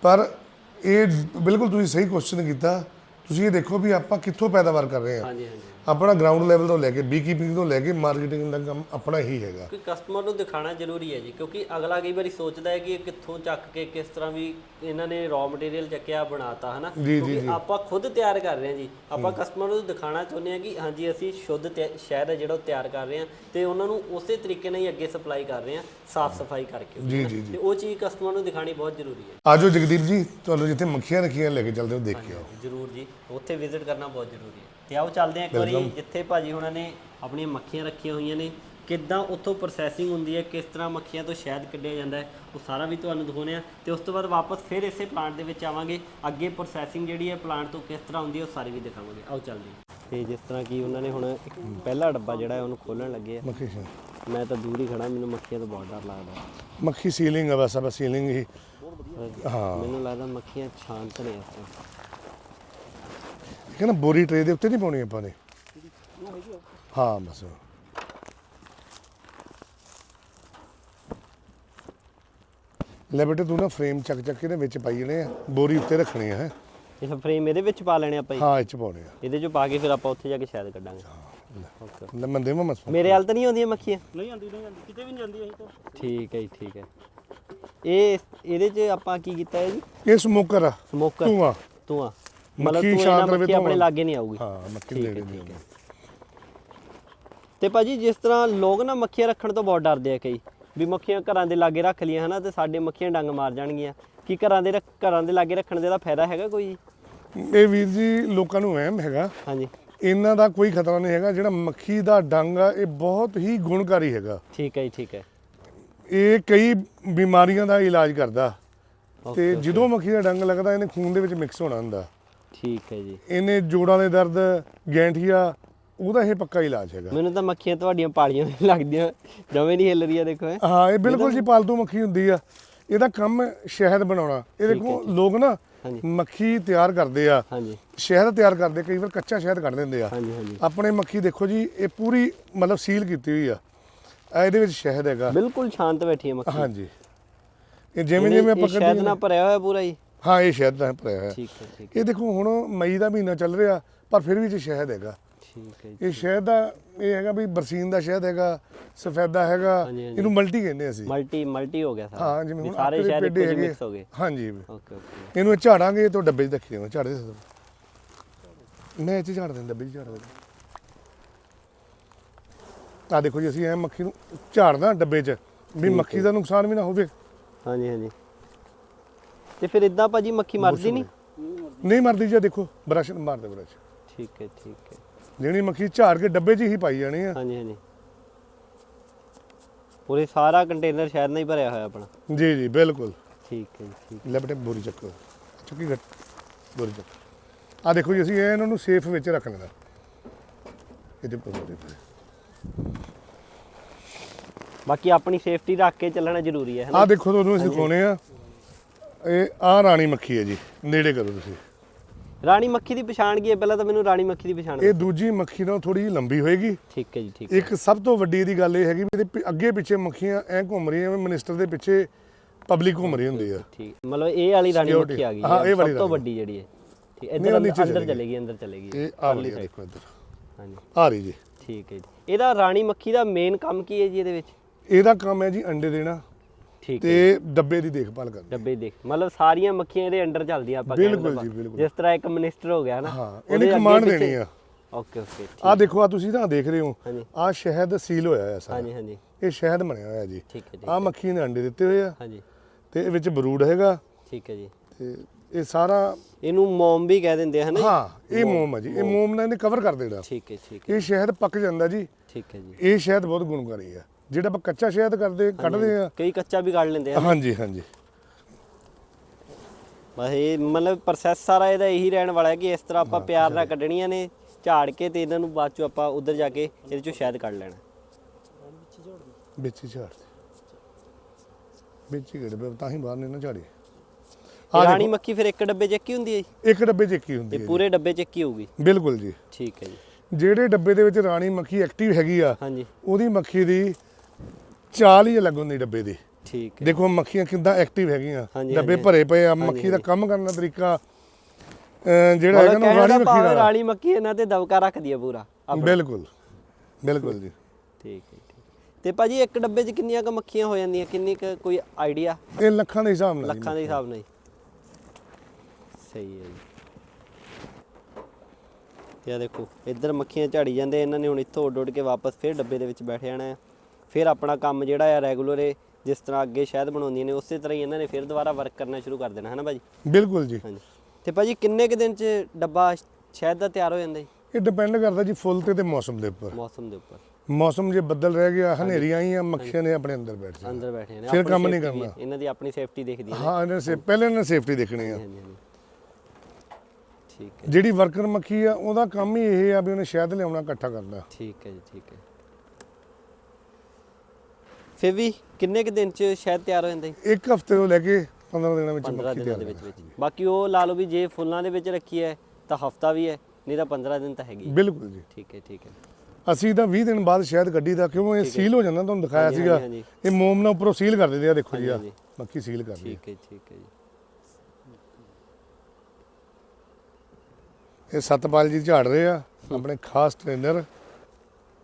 ਪਰ ਇਹ ਬਿਲਕੁਲ ਤੁਸੀਂ ਸਹੀ ਕੁਐਸਚਨ ਕੀਤਾ। ਤੁਸੀਂ ਇਹ ਦੇਖੋ ਵੀ ਆਪਾਂ ਕਿੱਥੋਂ ਪੈਦਾਵਾਰ ਕਰ ਰਹੇ ਆ ਹਾਂਜੀ ਹਾਂਜੀ। ਆਪਣਾ ਗਰਾਊਂਡ ਲੈਵਲ ਤੋਂ ਲੈ ਕੇ ਬੀਕੀਪਿੰਗ ਤੋਂ ਲੈ ਕੇ ਮਾਰਕੀਟਿੰਗ ਦਾ ਕੰਮ ਆਪਣਾ ਹੀ ਹੈਗਾ। ਕਿ ਕਸਟਮਰ ਨੂੰ ਦਿਖਾਣਾ ਜ਼ਰੂਰੀ ਹੈ ਜੀ ਕਿਉਂਕਿ ਅਗਲਾ ਕਈ ਵਾਰੀ ਸੋਚਦਾ ਹੈ ਕਿ ਇਹ ਕਿੱਥੋਂ ਚੱਕ ਕੇ ਕਿਸ ਤਰ੍ਹਾਂ ਵੀ ਇਹਨਾਂ ਨੇ ਰॉ ਮਟੀਰੀਅਲ ਚੱਕਿਆ ਬਣਾਤਾ ਹਨਾ? ਕਿਉਂਕਿ ਆਪਾਂ ਖੁਦ ਤਿਆਰ ਕਰ ਰਹੇ ਹਾਂ ਜੀ। ਆਪਾਂ ਕਸਟਮਰ ਨੂੰ ਦਿਖਾਣਾ ਚਾਹੁੰਦੇ ਹਾਂ ਕਿ ਹਾਂਜੀ ਅਸੀਂ ਸ਼ੁੱਧ ਸ਼ਹਿਦ ਹੈ ਜਿਹੜਾ ਉਹ ਤਿਆਰ ਕਰ ਰਹੇ ਹਾਂ ਤੇ ਉਹਨਾਂ ਨੂੰ ਉਸੇ ਤਰੀਕੇ ਨਾਲ ਹੀ ਅੱਗੇ ਸਪਲਾਈ ਕਰ ਰਹੇ ਹਾਂ ਸਾਫ਼ ਸਫ਼ਾਈ ਕਰਕੇ ਤੇ ਉਹ ਚੀਜ਼ ਕਸਟਮਰ ਨੂੰ ਦਿਖਾਣੀ ਬਹੁਤ ਜ਼ਰੂਰੀ ਹੈ। ਆਜੋ ਜਗਦੀਪ ਜੀ ਤੁਹਾਨੂੰ ਜਿੱਥੇ ਮੱਖੀਆਂ ਰੱਖੀਆਂ ਲੈ ਕੇ ਚੱਲਦੇ ਹੋ ਦੇਖ ਕੇ ਆਓ ਜ਼ਰੂਰ ਜੀ। ਉੱਥੇ ਵਿਜ਼ਿਟ ਕਰਨਾ ਬਹੁਤ ਜ਼ਰੂਰੀ ਹੈ। ਤੇ ਆਓ ਚੱਲਦੇ ਹਾਂ ਇੱਕ ਵਾਰੀ ਜਿੱਥੇ ਭਾਜੀ ਹੁਣਾਂ ਨੇ ਆਪਣੀਆਂ ਮੱਖੀਆਂ ਰੱਖੀਆਂ ਹੋਈਆਂ ਨੇ। ਕਿੱਦਾਂ ਉੱਥੋਂ ਪ੍ਰੋਸੈਸਿੰਗ ਹੁੰਦੀ ਹੈ ਕਿਸ ਤਰ੍ਹਾਂ ਮੱਖੀਆਂ ਤੋਂ ਸ਼ਹਿਦ ਕੱਢਿਆ ਜਾਂਦਾ ਹੈ ਉਹ ਸਾਰਾ ਵੀ ਤੁਹਾਨੂੰ ਦਿਖਾਉਂਦੇ ਆ ਤੇ ਉਸ ਤੋਂ ਬਾਅਦ ਵਾਪਸ ਫਿਰ ਇਸੇ ਪਲਾਂਟ ਦੇ ਵਿੱਚ ਆਵਾਂਗੇ। ਅੱਗੇ ਪ੍ਰੋਸੈਸਿੰਗ ਜਿਹੜੀ ਹੈ ਪਲਾਂਟ ਤੋਂ ਕਿਸ ਤਰ੍ਹਾਂ ਹੁੰਦੀ ਹੈ ਉਹ ਸਾਰੀ ਵੀ ਦਿਖਾਵਾਂਗੇ। ਆਓ ਚੱਲਦੇ ਤੇ ਜਿਸ ਤਰ੍ਹਾਂ ਕਿ ਉਹਨਾਂ ਨੇ ਹੁਣ ਇੱਕ ਪਹਿਲਾ ਡੱਬਾ ਜਿਹੜਾ ਹੈ ਉਹਨੂੰ ਖੋਲਣ ਲੱਗੇ ਆ। ਮੱਖੀ ਸ਼ਹਿਦ ਮੈਂ ਤਾਂ ਦੂਰ ਹੀ ਖੜਾ ਮੈਨੂੰ ਮੱਖੀਆਂ ਤੋਂ ਬਹੁਤ ਡਰ ਲੱਗਦਾ ਮੱਖੀ ਸੀਲਿੰਗ ਆ ਵੈਸਾ ਬਸ ਸੀਲਿੰਗ ਹੀ। ਹਾਂ। ਮੈਨੂੰ ਲੱਗਦਾ ਮੱਖੀਆਂ ਸ਼ਾਂਤ ਨੇ ਇਸ ਤਰ੍ਹਾਂ ਠੀਕ ਹੈ ਨਾ ਬੋਰੀ ਟਰੇ ਦੇ ਉੱਤੇ ਨਹੀਂ ਪਾਉਣੀ ਆਪਾਂ ਨੇ। ਹਾਂ ਬਸ। ਲੈ ਬੇਟੇ ਤੂੰ ਨਾ ਫਰੇਮ ਚੱਕ ਚੱਕ ਕੇ ਨਾ ਵਿੱਚ ਪਾਈ ਜਣੇ ਆ। ਬੋਰੀ ਉੱਤੇ ਰੱਖਣੇ ਆ ਹੈਂ। ਇਹ ਫਰੇਮ ਇਹਦੇ ਵਿੱਚ ਪਾ ਲੈਣੇ ਆਪਾਂ ਜੀ। ਹਾਂ ਇਹ ਚ ਪਾਉਣੇ ਆ। ਇਹਦੇ ਚੋਂ ਪਾ ਕੇ ਫਿਰ ਆਪਾਂ ਉੱਥੇ ਜਾ ਕੇ ਸ਼ਹਿਦ ਕੱਢਾਂਗੇ। ਓਕੇ। ਲੈ ਮੈਂ ਦੇਵਾਂ ਮਸ ਮੇਰੇ ਹਾਲ ਤਾਂ ਨਹੀਂ ਆਉਂਦੀਆਂ ਮੱਖੀਆਂ? ਨਹੀਂ ਆਂਦੀ ਨਹੀਂ ਆਂਦੀ ਕਿਤੇ ਵੀ ਨਹੀਂ ਜਾਂਦੀ ਅਸੀਂ ਤਾਂ। ਠੀਕ ਹੈ ਜੀ ਠੀਕ ਹੈ। ਇਹ ਇਹਦੇ 'ਚ ਆਪਾਂ ਕੀ ਕੀਤਾ ਹੈ ਜੀ? ਇਹ ਸਮੋਕਰ ਆ। ਸਮੋਕਰ। ਧੂਆਂ ਧੂਆਂ ਮਤਲਬ ਮੱਖੀ ਸ਼ਾਂਤ ਨਾਲ ਰਵੇ ਮੱਖੀ ਆਪਣੇ। ਲਾਗੇ ਨਹੀਂ ਆਊਗੀ। ਹਾਂ ਮੱਖੀ ਠੀਕ ਹੈ, ਦੇ ਠੀਕ ਦੇ ਹੈ। ਤੇ ਭਾਜੀ ਜਿਸ ਤਰ੍ਹਾਂ ਲੋਕ ਨਾ ਮੱਖੀਆਂ ਰੱਖਣ ਤੋਂ ਬਹੁਤ ਡਰਦੇ ਆ ਕਈ ਵੀ ਮੱਖੀਆਂ ਘਰਾਂ ਦੇ ਲਾਗੇ ਰੱਖ ਲੀਆਂ ਹਨਾ ਤੇ ਸਾਡੇ ਮੱਖੀਆਂ ਡੰਗ ਮਾਰ ਜਾਣਗੀਆਂ। ਕੀ ਘਰਾਂ ਦੇ ਰੱਖ- ਘਰਾਂ ਦੇ ਲਾਗੇ ਰੱਖਣ ਦੇ ਦਾ ਫਾਇਦਾ ਹੈਗਾ ਕੋਈ? ਇਹ ਵੀਰ ਜੀ ਲੋਕਾਂ ਨੂੰ ਵਹਿਮ ਹੈਗਾ। ਹਾਂਜੀ। ਇਹਨਾਂ ਦਾ ਕੋਈ ਖਤਰਾ ਨਹੀਂ ਹੈਗਾ ਜਿਹੜਾ ਮੱਖੀ ਦਾ ਡੰਗ ਆ ਇਹ ਬਹੁਤ ਹੀ ਗੁਣਕਾਰੀ ਹੈਗਾ। ਠੀਕ ਹੈ ਜੀ ਠੀਕ ਹੈ। ਇਹ ਕਈ ਬਿਮਾਰੀਆਂ ਦਾ ਇਲਾਜ ਕਰਦਾ। ਤੇ ਜਦੋਂ ਮੱਖੀ ਦਾ ਡੰਗ ਲੱਗਦਾ ਇਹਨੇ ਖੂਨ ਦੇ ਵਿੱਚ ਮਿਕਸ ਹੋਣਾ ਹੁੰਦਾ। ਠੀਕ ਹੈ ਜੀ। ਇਹਨੇ ਜੋੜਾਂ ਦੇ ਦਰਦ ਗੈਂਠੀਆ ਉਹਦਾ ਇਹ ਪੱਕਾ ਇਲਾਜ ਹੈਗਾ। ਮੈਨੂੰ ਤਾਂ ਮੱਖੀਆਂ ਤੁਹਾਡੀਆਂ ਪਾਲੀਆਂ ਵੀ ਲੱਗਦੀਆਂ। ਜਵੇਂ ਨਹੀਂ ਹਿੱਲ ਰਹੀਆਂ ਦੇਖੋ ਇਹ। ਹਾਂ ਇਹ ਬਿਲਕੁਲ ਜੀ ਪਾਲਤੂ ਮੱਖੀ ਹੁੰਦੀ ਆ। ਇਹਦਾ ਕੰਮ ਸ਼ਹਿਦ ਬਣਾਉਣਾ। ਇਹ ਦੇਖੋ ਲੋਕ ਨਾ ਹਾਂਜੀ। ਮੱਖੀ ਤਿਆਰ ਕਰਦੇ ਆ। ਹਾਂਜੀ। ਸ਼ਹਿਦ ਤਿਆਰ ਕਰਦੇ ਕਈ ਵਾਰ ਕੱਚਾ ਸ਼ਹਿਦ ਕੱਢ ਦਿੰਦੇ ਆ। ਹਾਂਜੀ ਹਾਂਜੀ। ਆਪਣੇ ਮੱਖੀ ਦੇਖੋ ਜੀ ਇਹ ਪੂਰੀ ਮਤਲਬ ਸੀਲ ਕੀਤੀ ਹੋਈ ਆ। ਆ ਇਹਦੇ ਵਿੱਚ ਸ਼ਹਿਦ ਹੈਗਾ। ਬਿਲਕੁਲ ਸ਼ਾਂਤ ਬੈਠੀ ਹੈ ਮੱਖੀ। ਹਾਂਜੀ। ਇਹ ਜਿਵੇਂ ਜਿਵੇਂ ਆਪਾਂ ਇਹ ਸ਼ਹਿਦ ਕੱਢੀਏ ਨਾਲ ਭਰਿਆ ਹੋਇਆ ਪੂਰਾ ਹੀ। ਹਾਂ ਇਹ ਸ਼ਹਿਦ ਦਾ ਭਰਿਆ ਹੋਇਆ। ਠੀਕ ਹੈ ਠੀਕ ਇਹ ਦੇਖੋ ਹੁਣ ਮਈ ਦਾ ਮਹੀਨਾ ਚੱਲ ਰਿਹਾ ਪਰ ਫਿਰ ਵੀ ਇਹ 'ਚ ਸ਼ਹਿਦ ਹੈਗਾ। ਠੀਕ ਹੈ ਜੀ ਇਹ ਸ਼ਹਿਦ ਦਾ ਇਹ ਹੈਗਾ ਵੀ ਬਰਸੀਨ ਦਾ ਸ਼ਹਿਦ ਹੈਗਾ ਸਫੈਦਾ ਹੈਗਾ ਹਾਂਜੀ, ਹਾਂਜੀ। ਇਹਨੂੰ ਮਲਟੀ ਕਹਿੰਦੇ ਅਸੀਂ। ਮਲਟੀ ਮਲਟੀ ਹੋ ਗਿਆ ਸਾਰਾ। ਹਾਂ ਜਿਵੇਂ ਵੀ ਹੁਣ ਸਾਰੇ ਸ਼ਹਿਦ ਪੇਡੇ ਇੱਕੋ ਜਿਹੇ ਹੈਗੇ। ਮਿਕਸ ਹੋ ਗਏ। ਹਾਂਜੀ। Okay okay. ਇਹਨੂੰ ਝਾੜਾਂਗੇ ਤਾਂ ਡੱਬੇ 'ਚ ਰੱਖੀ ਦੇਵਾਂ ਝਾੜ ਦੇ ਸਕਦੇ। ਮੈਂ ਇਹ 'ਚ ਝਾੜ ਦਿੰਦਾ ਡੱਬੇ 'ਚ ਝਾੜ ਦਿੰਦਾ। ਆ ਦੇਖੋ ਜੀ ਅਸੀਂ ਐ ਮੱਖੀ ਨੂੰ ਝਾੜਦਾ ਡੱਬੇ 'ਚ ਵੀ ਮੱਖੀ ਦਾ ਨੁਕਸਾਨ ਵੀ ਨਾ ਹੋਵੇ। ਹਾਂਜੀ ਹਾਂਜੀ। ਤੇ ਫਿਰ ਇਦਾਂ ਭਾਜੀ ਮੱਖੀ ਮਰਦੀ ਨਹੀਂ? ਨਹੀਂ ਮਰਦੀ ਜੀ ਦੇਖੋ ਬਰਸ਼ ਮਾਰ ਦੇ ਬਰਸ਼। ਠੀਕ ਹੈ ਠੀਕ ਹੈ। ਜਿਹੜੀ ਮੱਖੀ ਝਾੜ ਕੇ ਡੱਬੇ 'ਚ ਹੀ ਪਾਈ ਜਾਣੀ ਆ। ਹਾਂਜੀ ਹਾਂਜੀ। ਪੂਰੇ ਸਾਰਾ ਕੰਟੇਨਰ ਸ਼ਾਇਦ ਨਹੀਂ ਭਰਿਆ ਹੋਇਆ ਆਪਣਾ। ਜੀ ਜੀ ਬਿਲਕੁਲ। ਠੀਕ ਹੈ ਜੀ ਠੀਕ ਲੈ ਬੇਟੇ ਬੋਰੀ ਚੱਕੋ। ਚੁੱਕੀ ਘੱਟ ਬੋਰੀ ਚੱਕ। ਆ ਦੇਖੋ ਜੀ ਅਸੀਂ ਇਹ ਇਹਨਾਂ ਨੂੰ ਸੇਫ ਵਿੱਚ ਰੱਖ ਲੈਣਾ। ਇਹਦੇ ਉੱਪਰ ਬੋਰੀ ਪਈ। ਬਾਕੀ ਆਪਣੀ ਸੇਫਟੀ ਰੱਖ ਕੇ ਚੱਲਣਾ ਜ਼ਰੂਰੀ ਹੈ ਹਨਾ ਆਹ ਦੇਖੋ ਤੁਹਾਨੂੰ ਅਸੀਂ ਦਿਖਾਉਣੇ ਆ। ਇਹ ਆ ਰਾਣੀ ਮੱਖੀ ਹੈ ਜੀ ਨੇੜੇ ਕਰੋ ਤੁਸੀਂ। ਰਾਣੀ ਮੱਖੀ ਦੀ ਪਛਾਣ ਕੀ ਹੈ? ਪਹਿਲਾਂ ਤਾਂ ਮੈਨੂੰ ਰਾਣੀ ਮੱਖੀ ਦੀ ਪਛਾਣ ਇਹ ਦੂਜੀ ਮੱਖੀ ਨਾਲੋਂ ਥੋੜੀ ਜਿਹੀ ਲੰਬੀ ਹੋਏਗੀ। ਠੀਕ ਹੈ ਜੀ ਠੀਕ ਹੈ। ਇੱਕ ਸਭ ਤੋਂ ਵੱਡੀ ਇਹਦੀ ਗੱਲ ਇਹ ਹੈਗੀ ਵੀ ਇਹਦੇ ਪਿ- ਅੱਗੇ ਪਿੱਛੇ ਮੱਖੀਆਂ ਐ ਘੁੰਮ ਰਹੀਆਂ ਜਿਵੇਂ ਮਿਨਿਸਟਰ ਦੇ ਪਿੱਛੇ ਪਬਲਿਕ ਘੁੰਮ ਰਹੀ ਹੁੰਦੀ ਆ। ਠੀਕ ਮਤਲਬ ਇਹ ਵਾਲੀ ਰਾਣੀ Security। ਮੱਖੀ ਆ ਗਈ ਹਾਂ, ਹੈ, ਇਹ ਵਾਲੀ ਸਭ ਤੋਂ ਰਾਣੀ। ਵੱਡੀ ਜਿਹੜੀ ਹੈ। ਠੀਕ ਨਹੀਂ, ਇੱਧਰ ਅੰਦਰ ਨੀਚੇ ਅੰਦਰ ਚਲੀ ਚਲੇਗੀ ਅੰਦਰ ਚਲੇਗੀ। ਇਹ ਆ ਰਹੀ side। ਦੇਖੋ ਇੱਧਰ। ਹਾਂਜੀ। ਆ ਰਹੀ ਜੀ। ਠੀਕ ਹੈ ਜੀ। ਇਹਦਾ ਰਾਣੀ ਮੱਖੀ ਦਾ ਮੇਨ ਕੰਮ ਕੀ ਹੈ ਜੀ ਇਹਦੇ ਵਿੱਚ? ਇਹਦਾ ਕੰਮ ਹੈ ਜੀ ਅੰਡੇ ਦੇਣਾ। ਠੀਕ ਤੇ ਡੱਬੇ ਦੀ ਦੇਖਭਾਲ ਕਰਨੀ ਡੱਬੇ ਦੇਖ ਮਤਲਬ ਸਾਰੀਆਂ ਮੱਖੀਆਂ ਇਹਦੇ ਅੰਡਰ ਚੱਲਦੀਆਂ ਆਪਾਂ ਬਿਲਕੁਲ। ਜੀ, ਬਿਲਕੁਲ। ਜਿਸ ਤਰ੍ਹਾਂ ਇੱਕ ਮਿਨਿਸਟਰ ਹੋ ਗਿਆ ਨਾ ਹਾਂ ਇਹਨੇ ਕਮਾਂਡ ਦੇਣੀ ਆ। ਓਕੇ ਓਕੇ ਆ ਦੇਖੋ ਆ ਤੁਸੀਂ ਤਾਂ ਦੇਖ ਰਹੇ ਹੋ ਹਾਂਜੀ। ਆ ਸ਼ਹਿਦ ਸੀਲ ਹੋਇਆ ਹੈ ਸਾਰਾ। ਹਾਂਜੀ ਹਾਂਜੀ। ਇਹ ਸ਼ਹਿਦ ਬਣਿਆ ਹੋਇਆ ਜੀ। ਠੀਕ ਹੈ ਜੀ ਆ ਮੱਖੀ ਨੇ ਅੰਡੇ ਦਿੱਤੇ ਹੋਏ ਆ। ਹਾਂਜੀ। ਤੇ ਇਹ ਵਿੱਚ ਬਰੂਡ ਹੈਗਾ। ਠੀਕ ਹੈ ਜੀ। ਤੇ ਇਹ ਸਾਰਾ ਇਹਨੂੰ ਮੋਮ ਵੀ ਕਹਿ ਦਿੰਦੇ ਆ ਹਨਾ? ਹਾਂ ਇਹ ਮੋਮ। ਹੈ ਜੀ। ਇਹ ਮੋਮ। ਨਾਲ ਇਹਨੇ ਕਵਰ ਕਰ ਦੇਣਾ। ਠੀਕ ਹੈ ਠੀਕ ਹੈ। ਇਹ ਸ਼ਹਿਦ ਪੱਕ ਜਾਂਦਾ ਜੀ। ਠੀਕ ਹੈ ਜੀ। ਇਹ ਸ਼ਹਿਦ ਬਹੁਤ ਗੁਣਕਾਰੀ ਆ। ਜਿਹੜਾ ਆਪਾਂ ਕੱਚਾ ਸ਼ਹਿਦ ਕਰਦੇ ਕੱਢਦੇ ਆ ਕਈ ਕੱਚਾ ਵੀ ਕੱਢ ਲੈਂਦੇ ਆ। ਹਾਂਜੀ ਹਾਂਜੀ। ਬਸ ਇਹ ਮਤਲਬ ਪ੍ਰੋਸੈਸ ਸਾਰਾ ਇਹਦਾ ਇਹੀ ਰਹਿਣ ਵਾਲਾ ਹੈ ਕਿ ਇਸ ਤਰ੍ਹਾਂ ਆਪਾਂ ਪਿਆਰ ਨਾਲ ਕੱਢਣੀਆਂ ਨੇ ਝਾੜ ਕੇ ਤੇ ਇਹਨਾਂ ਨੂੰ ਬਾਅਦ ਚੋਂ ਆਪਾਂ ਉਧਰ ਜਾ ਕੇ ਇਹਦੇ ਚੋਂ ਸ਼ਾਇਦ ਕੱਢ ਲੈਣਾ। ਵਿੱਚ ਹੀ ਝਾੜ ਦੇ। ਵਿੱਚ ਹੀ ਗੜਬੇ ਤਾਂ ਹੀ ਬਾਹਰ ਨਹੀਂ ਨਾ ਝਾੜੀ। ਇਹ ਰਾਣੀ ਮੱਖੀ ਫਿਰ ਇੱਕ ਡੱਬੇ 'ਚ ਇੱਕ ਹੀ ਹੁੰਦੀ ਹੈ ਜੀ? ਇੱਕ ਡੱਬੇ 'ਚ ਇੱਕ ਹੀ ਹੁੰਦੀ ਇਹ ਹੈ ਪੂਰੇ ਡੱਬੇ 'ਚ ਇੱਕ ਹੀ ਹੋਊਗੀ। ਬਿਲਕੁਲ ਜੀ। ਠੀਕ ਹੈ ਜੀ। ਜਿਹੜੇ ਡੱਬੇ ਦੇ ਵਿੱਚ ਰਾਣੀ ਮੱਖੀ ਐਕਟਿਵ ਹੈਗੀ ਆ ਹਾਂਜੀ। ਉਹਦੀ ਮੱਖੀ ਦੀ ਚਾਲ ਹੀ ਅਲੱਗ ਹੁੰਦੀ ਡੱਬੇ ਦੀ। ਠੀਕ ਹੈ। ਦੇਖੋ ਮੱਖੀਆਂ ਕਿੰਦਾ ਐਕਟਿਵ ਹੈਗੀਆਂ। ਹਾਂਜੀ, ਡੱਬੇ ਹਾਂਜੀ। ਭਰੇ ਪਏ ਆ ਮੱਖੀ ਦਾ ਕੰਮ ਕਰਨ ਦਾ ਤਰੀਕਾ ਅਹ ਜਿਹੜਾ ਹੈਗਾ ਨਾ ਰਾਣੀ ਮੱਖੀ ਦਾ। ਰਾਣੀ ਮੱਖੀ ਇਹਨਾਂ ਤੇ ਦਬਕਾ ਰੱਖਦੀ ਹੈ ਪੂਰਾ ਆਪਣਾ। ਬਿਲਕੁਲ ਬਿਲਕੁਲ ਜੀ। ਠੀਕ ਹੈ ਠੀਕ ਤੇ ਭਾਜੀ ਇੱਕ ਡੱਬੇ 'ਚ ਕਿੰਨੀਆਂ ਕ ਮੱਖੀਆਂ ਹੋ ਜਾਂਦੀਆਂ? ਕਿੰਨੀ ਕ ਕੋਈ ਆਈਡੀਆ ਇਹ ਲੱਖਾਂ ਦੇ ਹਿਸਾਬ ਨਾਲ। ਲੱਖਾਂ ਦੇ ਹਿਸਾਬ ਨਾਲ ਹੀ ਸਹੀ ਹੈ ਜੀ। ਤੇ ਆ ਦੇਖੋ ਇੱਧਰ ਮੱਖੀਆਂ ਝਾੜੀ ਜਾਂਦੇ ਇਹਨਾਂ ਨੇ ਹੁਣ ਇੱਥੋਂ ਉੱਡ ਉੱਡ ਕੇ ਵਾਪਸ ਫਿਰ ਡੱਬੇ ਦੇ ਵਿੱਚ ਬੈਠ ਜਾਣਾ ਹੈ। ਫਿਰ ਆਪਣਾ ਕੰਮ ਜਿਹੜਾ ਆ ਰੈਗੂਲਰ ਹੈ ਜਿਸ ਤਰ੍ਹਾਂ ਅੱਗੇ ਸ਼ਹਿਦ ਬਣਾਉਂਦੀਆਂ ਨੇ ਉਸੇ ਤਰ੍ਹਾਂ ਹੀ ਇਹਨਾਂ ਨੇ ਫਿਰ ਦੁਬਾਰਾ ਵਰਕ ਕਰਨਾ ਸ਼ੁਰੂ ਕਰ ਦੇਣਾ ਹੈ ਨਾ ਭਾਜੀ? ਬਿਲਕੁਲ ਜੀ। ਹਾਂਜੀ। ਤੇ ਭਾਜੀ ਕਿੰਨੇ ਕੁ ਦਿਨ 'ਚ ਡੱਬਾ ਸ਼ਹਿਦ ਦਾ ਤਿਆਰ ਹੋ ਜਾਂਦਾ ਜੀ? ਇਹ ਡਿਪੈਂਡ ਕਰਦਾ ਜੀ ਫੁੱਲ ਤੇ ਤੇ ਮੌਸਮ ਦੇ ਉੱਪਰ। ਮੌਸਮ ਦੇ ਉੱਪਰ। ਮੌਸਮ ਜੇ ਬੱਦਲ ਰਹਿ ਗਿਆ ਹਨੇਰੀ ਆਈਆਂ ਮੱਖੀਆਂ ਨੇ ਆਪਣੇ ਅੰਦਰ ਬੈਠ ਜਾਣਾ। ਅੰਦਰ ਬੈਠੇ ਨੇ ਫਿਰ ਆਪਣੀ ਕੰਮ ਨਹੀਂ safety ਕਰਨਾ। ਇਹਨਾਂ ਦੀ ਆਪਣੀ ਸੇਫਟੀ ਦੇਖਦੀ ਹੈ ਹਾਂ ਇਹਨਾਂ ਸੇ ਪਹਿਲੇ ਇਹਨਾਂ ਸੇਫਟੀ ਦੇਖਣੀ ਆ। ਹਾਂਜੀ ਹਾਂਜੀ। ਠੀਕ ਹੈ। ਜਿਹੜੀ ਵਰਕਰ ਮੱਖੀ ਆ ਉਹਦਾ ਕੰਮ ਹੀ ਇਹ ਆ ਵੀ ਉਹਨੇ ਸ਼ਹਿਦ ਲਿਆਉਣਾ ਇਕੱਠਾ ਕਰਨਾ। ਠੀਕ ਹੈ ਜੀ ਠੀਕ ਹੈ। ਫਿਰ ਵੀ ਕਿੰਨੇ ਕੁ ਦਿਨ ਚ ਸ਼ਾਇਦ ਤਿਆਰ ਹੋ ਜਾਂਦਾ ਜੀ? ਇੱਕ ਹਫ਼ਤੇ ਤੋਂ ਲੈ ਕੇ 15 ਦਿਨਾਂ ਵਿੱਚ 15 ਮੱਖੀ ਦਿਨਾਂ ਤਿਆਰ ਦੇ ਵਿੱਚ ਹੈ। ਵਿੱਚ। ਬਾਕੀ ਉਹ ਲਾ ਲਓ ਵੀ ਜੇ ਫੁੱਲਾਂ ਦੇ ਵਿੱਚ ਰੱਖੀ ਹੈ ਤਾਂ ਹਫਤਾ ਵੀ ਹੈ ਨਹੀਂ ਤਾਂ 15 ਦਿਨ ਤਾਂ ਹੈਗੀ ਹੈ। ਬਿਲਕੁਲ ਜੀ। ਠੀਕ ਹੈ ਠੀਕ ਹੈ। ਅਸੀਂ ਤਾਂ 20 ਦਿਨ ਬਾਅਦ ਸ਼ਹਿਦ ਕੱਢੀ ਦਾ ਕਿਉਂ ਇਹ ਸੀਲ ਹੋ ਜਾਂਦਾ ਤੁਹਾਨੂੰ ਦਿਖਾਇਆ ਹਾਂਜੀ, ਸੀਗਾ। ਹਾਂਜੀ, ਇਹ ਮੋਮ ਨਾਲ ਉੱਪਰੋਂ ਸੀਲ ਕਰ ਦਿੰਦੇ ਆ ਦੇਖੋ ਜੀ ਆ। ਹਾਂਜੀ, ਸੀਲ ਕਰ ਲਈ ਠੀਕ ਹੈ ਠੀਕ ਹੈ ਜੀ। ਇਹ ਸਤਪਾਲ ਜੀ ਝਾੜ ਰਹੇ ਆ ਆਪਣੇ ਖਾਸ ਟ੍ਰੇਨਰ।